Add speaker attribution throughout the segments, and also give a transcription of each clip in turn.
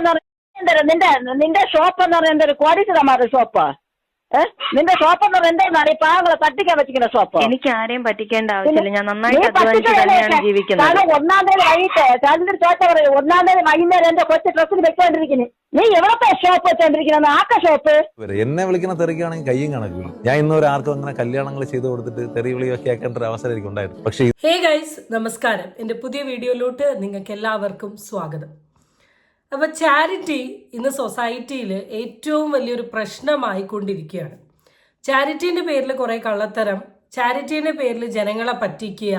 Speaker 1: എന്ന് പറയുന്നത് നിന്റെ നിന്റെ ഷോപ്പ് എന്ന് പറയുന്നത് ഒരു കോടീശ്വരമാരുടെ ഷോപ്പ് നിന്റെ ഷോപ്പ് എന്ന് പറയുന്നത് എന്താണ് ഈ പാവങ്ങളെ പറ്റിക്കാൻ പറ്റിക്കുന്ന ഷോപ്പ്
Speaker 2: എനിക്ക് ആരെയും പറ്റിക്കേണ്ട ആവശ്യമില്ല. ഞാൻ നന്നായിട്ട് അധ്വാനിച്ച്
Speaker 1: പറ്റിച്ചതല്ലേ?
Speaker 2: തന്നെയാണ് ജീവിക്കുന്നത്.
Speaker 1: കാരണം ഒന്നാം തീയതി വൈകിട്ട് ചാലിന്റെ ചോട്ട പറയും. ഒന്നാം തീയതി വൈകുന്നേരം എന്റെ കൊച്ചു ഡ്രസ്സിൽ വെച്ചോണ്ടിരിക്കുന്നു. നീ എവിടത്തെ ഷോപ്പ് വെച്ചോണ്ടിരിക്കുന്നത് ആക്ക ഷോപ്പ്
Speaker 3: വരെ എന്നെ വിളിക്കുന്ന തെറിക്കാണെങ്കിൽ കയ്യും കണക്കില്ല ഞാൻ ഇന്ന് ആർക്കും അങ്ങനെ കല്യാണങ്ങൾ ചെയ്തു കൊടുത്തിട്ട് തെറി വിളിയൊക്കെ ആക്കേണ്ട ഒരു അവസരം എനിക്ക് ഉണ്ടായിരുന്നു പക്ഷേ
Speaker 4: ഹേ ഗൈസ് നമസ്കാരം. എന്റെ പുതിയ വീഡിയോയിലോട്ട് നിങ്ങൾക്ക് എല്ലാവർക്കും സ്വാഗതം. അപ്പോൾ ചാരിറ്റി ഇന്ന് സൊസൈറ്റിയിൽ ഏറ്റവും വലിയൊരു പ്രശ്നമായി കൊണ്ടിരിക്കുകയാണ് ചാരിറ്റീന്റെ പേരിൽ കുറേ കള്ളത്തരം ചാരിറ്റീന്റെ പേരിൽ ജനങ്ങളെ പറ്റിക്കുക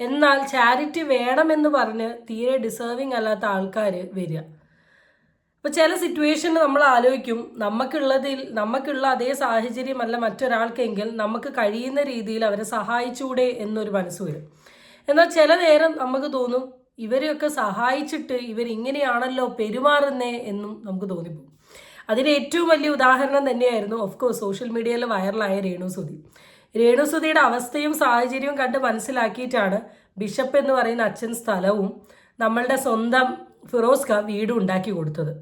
Speaker 4: എന്നാൽ ചാരിറ്റി വേണമെന്ന് പറഞ്ഞ് തീരെ ഡിസേർവിങ് അല്ലാത്ത ആൾക്കാർ വരിക. അപ്പോൾ ചില സിറ്റുവേഷൻ നമ്മൾ ആലോചിക്കും നമുക്കുള്ളതിൽ നമുക്കുള്ള അതേ സാഹചര്യമല്ല മറ്റൊരാൾക്കെങ്കിൽ നമുക്ക് കഴിയുന്ന രീതിയിൽ അവരെ സഹായിച്ചൂടെ എന്നൊരു മനസ്സ് വരും. എന്നാൽ ചില നേരം നമുക്ക് തോന്നും ഇവരെയൊക്കെ സഹായിച്ചിട്ട് ഇവരിങ്ങനെയാണല്ലോ പെരുമാറുന്നേ എന്നും നമുക്ക് തോന്നിപ്പോകും. അതിന് ഏറ്റവും വലിയ ഉദാഹരണം തന്നെയായിരുന്നു ഓഫ് കോഴ്സ് സോഷ്യൽ മീഡിയയിൽ വൈറലായ രേണുസുതി രേണുസുതിയുടെ അവസ്ഥയും സാഹചര്യവും കണ്ട് മനസ്സിലാക്കിയിട്ടാണ് ബിഷപ്പ് എന്ന് പറയുന്ന അച്ഛൻ സ്ഥലവും നമ്മളുടെ സ്വന്തം ഫിറോസ്ക വീടും ഉണ്ടാക്കി കൊടുത്തത്.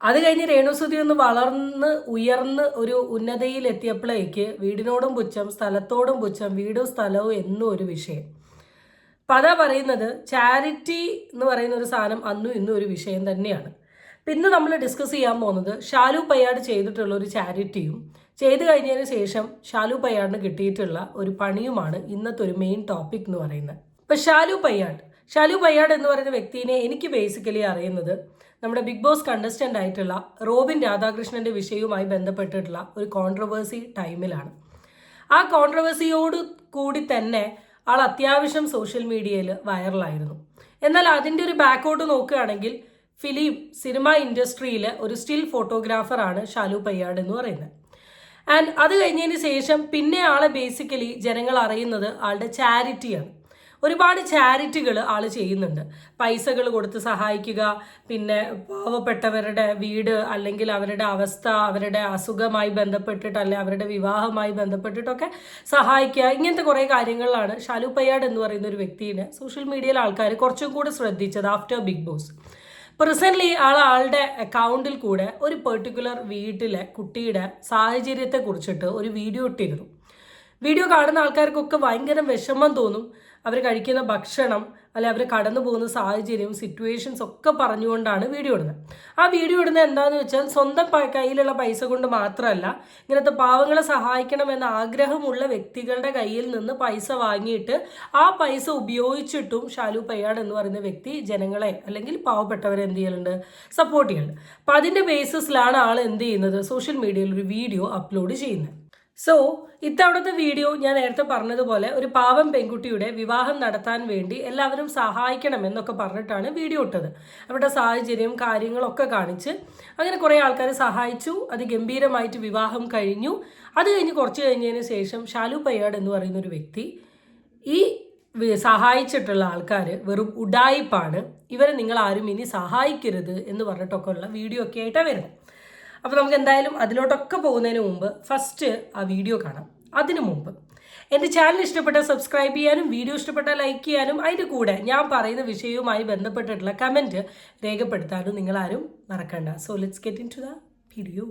Speaker 4: അത് കഴിഞ്ഞ് രേണുസുതി ഒന്ന് വളർന്ന് ഉയർന്ന് ഒരു ഉന്നതയിൽ എത്തിയപ്പോഴേക്ക് വീടിനോടും പുച്ഛം സ്ഥലത്തോടും പുച്ഛം വീടും സ്ഥലവും എന്നും ഒരു വിഷയം. അതാ പറയുന്നത് ചാരിറ്റി എന്ന് പറയുന്ന ഒരു സാധനം അന്നും ഇന്നും ഒരു വിഷയം തന്നെയാണ്. പിന്നെ നമ്മൾ ഡിസ്കസ് ചെയ്യാൻ പോകുന്നത് ഷാലു പയ്യാട് ചെയ്തിട്ടുള്ള ഒരു ചാരിറ്റിയും ചെയ്തു കഴിഞ്ഞതിന് ശേഷം ഷാലു പയ്യാടിന് കിട്ടിയിട്ടുള്ള ഒരു പണിയുമാണ് ഇന്നത്തെ ഒരു മെയിൻ ടോപ്പിക് എന്ന് പറയുന്നത്. ഇപ്പം ഷാലു പയ്യാട് ഷാലു പയ്യാട് എന്ന് പറയുന്ന വ്യക്തിനെ എനിക്ക് ബേസിക്കലി അറിയുന്നത് നമ്മുടെ ബിഗ് ബോസ് കണ്ടസ്റ്റന്റ് ആയിട്ടുള്ള റോബിൻ രാധാകൃഷ്ണന്റെ വിഷയവുമായി ബന്ധപ്പെട്ടിട്ടുള്ള ഒരു കോൺട്രവേഴ്സി ടൈമിലാണ് ആ കോൺട്രവേഴ്സിയോട് കൂടി തന്നെ ആൾ അത്യാവശ്യം സോഷ്യൽ മീഡിയയിൽ വൈറലായിരുന്നു എന്നാൽ അതിന്റെ ഒരു ബാക്കോട്ട് നോക്കുകയാണെങ്കിൽ ഫിലിം സിനിമ ഇൻഡസ്ട്രിയിലെ ഒരു സ്റ്റിൽ ഫോട്ടോഗ്രാഫറാണ് ഷാലു പയ്യാട് എന്ന് പറയുന്നത്. ആൻഡ് അത് കഴിഞ്ഞതിന് ശേഷം പിന്നെ ആളെ ബേസിക്കലി ജനങ്ങൾ അറിയുന്നത് ആളുടെ ചാരിറ്റിയാണ് ഒരുപാട് ചാരിറ്റികൾ ആൾ ചെയ്യുന്നുണ്ട്. പൈസകൾ കൊടുത്ത് സഹായിക്കുക പിന്നെ പാവപ്പെട്ടവരുടെ വീട് അല്ലെങ്കിൽ അവരുടെ അവസ്ഥ അവരുടെ അസുഖമായി ബന്ധപ്പെട്ടിട്ട് അല്ലെ അവരുടെ വിവാഹമായി ബന്ധപ്പെട്ടിട്ടൊക്കെ സഹായിക്കുക. ഇങ്ങനത്തെ കുറേ കാര്യങ്ങളിലാണ് ഷാലു പയ്യാട് എന്ന് പറയുന്ന ഒരു വ്യക്തിയെ സോഷ്യൽ മീഡിയയിൽ ആൾക്കാർ കുറച്ചും കൂടി ശ്രദ്ധിച്ചത് ആഫ്റ്റർ ബിഗ് ബോസ്. പ്രസന്റ്ലി ആൾ ആളുടെ അക്കൗണ്ടിൽ കൂടെ ഒരു പെർട്ടിക്കുലർ വീട്ടിലെ കുട്ടിയുടെ സാഹചര്യത്തെ കുറിച്ചിട്ട് ഒരു വീഡിയോ ഇട്ടിരുന്നു. വീഡിയോ കാണുന്ന ആൾക്കാർക്കൊക്കെ ഭയങ്കര വിഷമം തോന്നും. അവർ കഴിക്കുന്ന ഭക്ഷണം അല്ലെ അവർ കടന്നു പോകുന്ന സാഹചര്യം സിറ്റുവേഷൻസ് ഒക്കെ പറഞ്ഞുകൊണ്ടാണ് വീഡിയോ ഇടുന്നത്. ആ വീഡിയോ ഇടുന്നത് എന്താണെന്ന് വെച്ചാൽ സ്വന്തം കയ്യിലുള്ള പൈസ കൊണ്ട് മാത്രമല്ല ഇങ്ങനത്തെ പാവങ്ങളെ സഹായിക്കണമെന്ന ആഗ്രഹമുള്ള വ്യക്തികളുടെ കയ്യിൽ നിന്ന് പൈസ വാങ്ങിയിട്ട് ആ പൈസ ഉപയോഗിച്ചിട്ടും ഷാലു പയ്യാട് എന്ന് പറയുന്ന വ്യക്തി ജനങ്ങളെ അല്ലെങ്കിൽ പാവപ്പെട്ടവരെ എന്ത് ചെയ്യലുണ്ട്? സപ്പോർട്ട് ചെയ്യലുണ്ട്. അപ്പം അതിന്റെ ബേസിസിലാണ് ആൾ എന്ത് ചെയ്യുന്നത്? സോഷ്യൽ മീഡിയയിൽ ഒരു വീഡിയോ അപ്ലോഡ് ചെയ്യുന്നത്. സോ ഇത്തവണത്തെ വീഡിയോ ഞാൻ നേരത്തെ പറഞ്ഞതുപോലെ ഒരു പാവം പെൺകുട്ടിയുടെ വിവാഹം നടത്താൻ വേണ്ടി എല്ലാവരും സഹായിക്കണം എന്നൊക്കെ പറഞ്ഞിട്ടാണ് വീഡിയോ ഇട്ടത്. അവരുടെ സാഹചര്യം കാര്യങ്ങളൊക്കെ കാണിച്ച് അങ്ങനെ കുറേ ആൾക്കാർ സഹായിച്ചു അത് ഗംഭീരമായിട്ട് വിവാഹം കഴിഞ്ഞു. അത് കഴിഞ്ഞ് കുറച്ച് കഴിഞ്ഞതിന് ശേഷം ഷാലു പയ്യാട് എന്ന് പറയുന്ന ഒരു വ്യക്തി ഈ സഹായിച്ചിട്ടുള്ള ആൾക്കാർ വെറും ഉഡായിപ്പാണ് ഇവരെ നിങ്ങൾ ആരും ഇനി സഹായിക്കരുത് എന്ന് പറഞ്ഞിട്ടൊക്കെ ഉള്ള വീഡിയോ ഒക്കെ ആയിട്ടാണ് വരുന്നത്. അപ്പോൾ നമുക്ക് എന്തായാലും അതിലോട്ടൊക്കെ പോകുന്നതിന് മുമ്പ് ഫസ്റ്റ് ആ വീഡിയോ കാണാം. അതിനു മുമ്പ് എന്റെ ചാനൽ ഇഷ്ടപ്പെട്ട സബ്സ്ക്രൈബ് ചെയ്യാനും വീഡിയോ ഇഷ്ടപ്പെട്ട ലൈക്ക് ചെയ്യാനും അതിന്റെ കൂടെ ഞാൻ പറയുന്ന വിഷയവുമായി ബന്ധപ്പെട്ടിട്ടുള്ള കമന്റ് രേഖപ്പെടുത്താനും നിങ്ങളാരും മറക്കണ്ട. So let's get into the video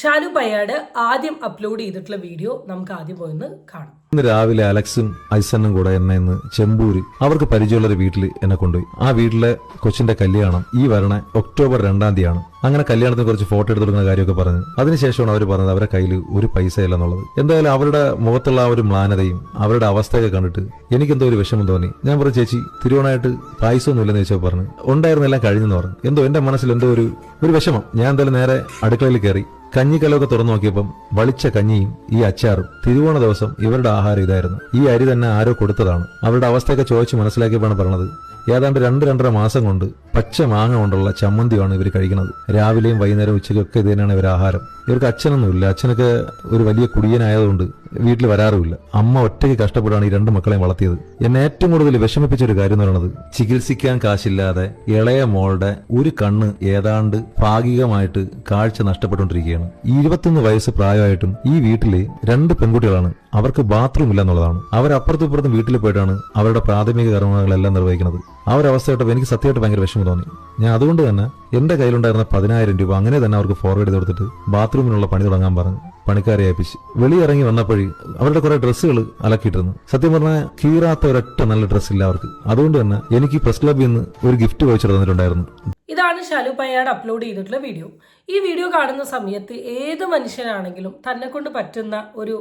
Speaker 4: Shalu Payyad ആദ്യം അപ്ലോഡ് ചെയ്തിട്ടുള്ള വീഡിയോ നമുക്ക് ആദ്യം പോയിന്ന് കാണാം.
Speaker 3: ഇന്ന് രാവിലെ അലക്സും ഐസണ്ണും കൂടെ എന്നെ ഇന്ന് ചെമ്പൂര് അവർക്ക് പരിചയമുള്ള ഒരു വീട്ടിൽ എന്നെ കൊണ്ടുപോയി. ആ വീട്ടിലെ കൊച്ചിന്റെ കല്യാണം ഈ വരണ ഒക്ടോബർ രണ്ടാം തീയതിയാണ്. അങ്ങനെ കല്യാണത്തിന് കുറച്ച് ഫോട്ടോ എടുത്ത് കൊടുക്കുന്ന കാര്യമൊക്കെ പറഞ്ഞു. അതിനുശേഷമാണ് അവർ പറഞ്ഞത് അവരുടെ കയ്യിൽ ഒരു പൈസ ഇല്ല എന്നുള്ളത്. എന്തായാലും അവരുടെ മുഖത്തുള്ള ആ ഒരു മ്ലാനതയും അവരുടെ അവസ്ഥയൊക്കെ കണ്ടിട്ട് എനിക്കെന്തോ ഒരു വിഷമം തോന്നി. ഞാൻ പറഞ്ഞു ചേച്ചി തിരുവോണമായിട്ട് പായസമൊന്നും ഇല്ലെന്ന് ചോദിച്ചപ്പോൾ പറഞ്ഞു. ഉണ്ടായിരുന്നെല്ലാം കഴിഞ്ഞെന്ന് പറഞ്ഞു. എന്തോ എന്റെ മനസ്സിൽ എന്തോ ഒരു ഒരു വിഷമം. ഞാൻ എന്തായാലും നേരെ അടുക്കളയിൽ കയറി കഞ്ഞിക്കലമൊക്കെ തുറന്നു നോക്കിയപ്പം വളിച്ച കഞ്ഞിയും ഈ അച്ചാറും തിരുവോണ ദിവസം ഇവരുടെ ആഹാരം ഇതായിരുന്നു. ഈ അരി തന്നെ ആരോ കൊടുത്തതാണ്. അവരുടെ അവസ്ഥയൊക്കെ ചോദിച്ച് മനസ്സിലാക്കിയപ്പോഴാണ് പറഞ്ഞത് ഏതാണ്ട് രണ്ട് രണ്ടര മാസം കൊണ്ട് പച്ച മാങ്ങ കൊണ്ടുള്ള ചമ്മന്തിയാണ് ഇവർ കഴിക്കുന്നത്. രാവിലെയും വൈകുന്നേരം ഉച്ചയ്ക്കൊക്കെ ഇത് തന്നെയാണ് ഇവർ ആഹാരം. ഇവർക്ക് അച്ഛനൊന്നുമില്ല. അച്ഛനൊക്കെ ഒരു വലിയ കുടിയനായതുകൊണ്ട് വീട്ടിൽ വരാറുമില്ല. അമ്മ ഒറ്റയ്ക്ക് കഷ്ടപ്പെടാണ് ഈ രണ്ട് മക്കളെയും വളർത്തിയത്. എന്നെ ഏറ്റവും കൂടുതൽ വിഷമിപ്പിച്ച ഒരു കാര്യം എന്ന് പറയുന്നത് ചികിത്സിക്കാൻ കാശില്ലാതെ ഇളയ മോളുടെ ഒരു കണ്ണ് ഏതാണ്ട് ഭാഗികമായിട്ട് കാഴ്ച നഷ്ടപ്പെട്ടുകൊണ്ടിരിക്കുകയാണ്. ഇരുപത്തൊന്ന് വയസ്സ് പ്രായമായിട്ടും ഈ വീട്ടിലെ രണ്ട് പെൺകുട്ടികളാണ്. അവർക്ക് ബാത്റൂം ഇല്ല എന്നുള്ളതാണ്. അവരപ്പുറത്തും ഇപ്പുറത്തും വീട്ടിൽ പോയിട്ടാണ് അവരുടെ പ്രാഥമിക കർമ്മങ്ങളെല്ലാം നിർവഹിക്കുന്നത്. ആ ഒരു അവസ്ഥയായിട്ട് എനിക്ക് സത്യമായിട്ട് ഭയങ്കര വിഷമം തോന്നി. ഞാൻ അതുകൊണ്ട് തന്നെ എന്റെ കയ്യിലുണ്ടായിരുന്ന പതിനായിരം രൂപ അങ്ങനെ തന്നെ അവർക്ക് ഫോർവേഡ് ചെയ്ത് കൊടുത്തിട്ട് ബാത്റൂമിനുള്ള പണി തുടങ്ങാൻ പറഞ്ഞു. പണിക്കാരെ ഏൽപ്പിച്ച്. വെളിയിറങ്ങി വന്നപ്പോഴേ അവരുടെ കുറെ ഡ്രസ്സുകൾ അലക്കിയിട്ടിരുന്നു. സത്യം പറഞ്ഞാൽ കീറാത്ത ഒരൊറ്റ നല്ല ഡ്രസ്സ് ഇല്ല അവർക്ക്. അതുകൊണ്ട് തന്നെ എനിക്ക് പ്രസ് ക്ലബിൽ നിന്ന് ഒരു ഗിഫ്റ്റ് വോച്ചർ തന്നിട്ടുണ്ടായിരുന്നു.
Speaker 4: ഇതാണ് ഷാലു പയ്യാട് അപ്ലോഡ് ചെയ്തിട്ടുള്ള വീഡിയോ ഈ വീഡിയോ കാണുന്ന സമയത്ത് ഏത് മനുഷ്യനാണെങ്കിലും തന്നെ കൊണ്ട് പറ്റുന്ന ഒരു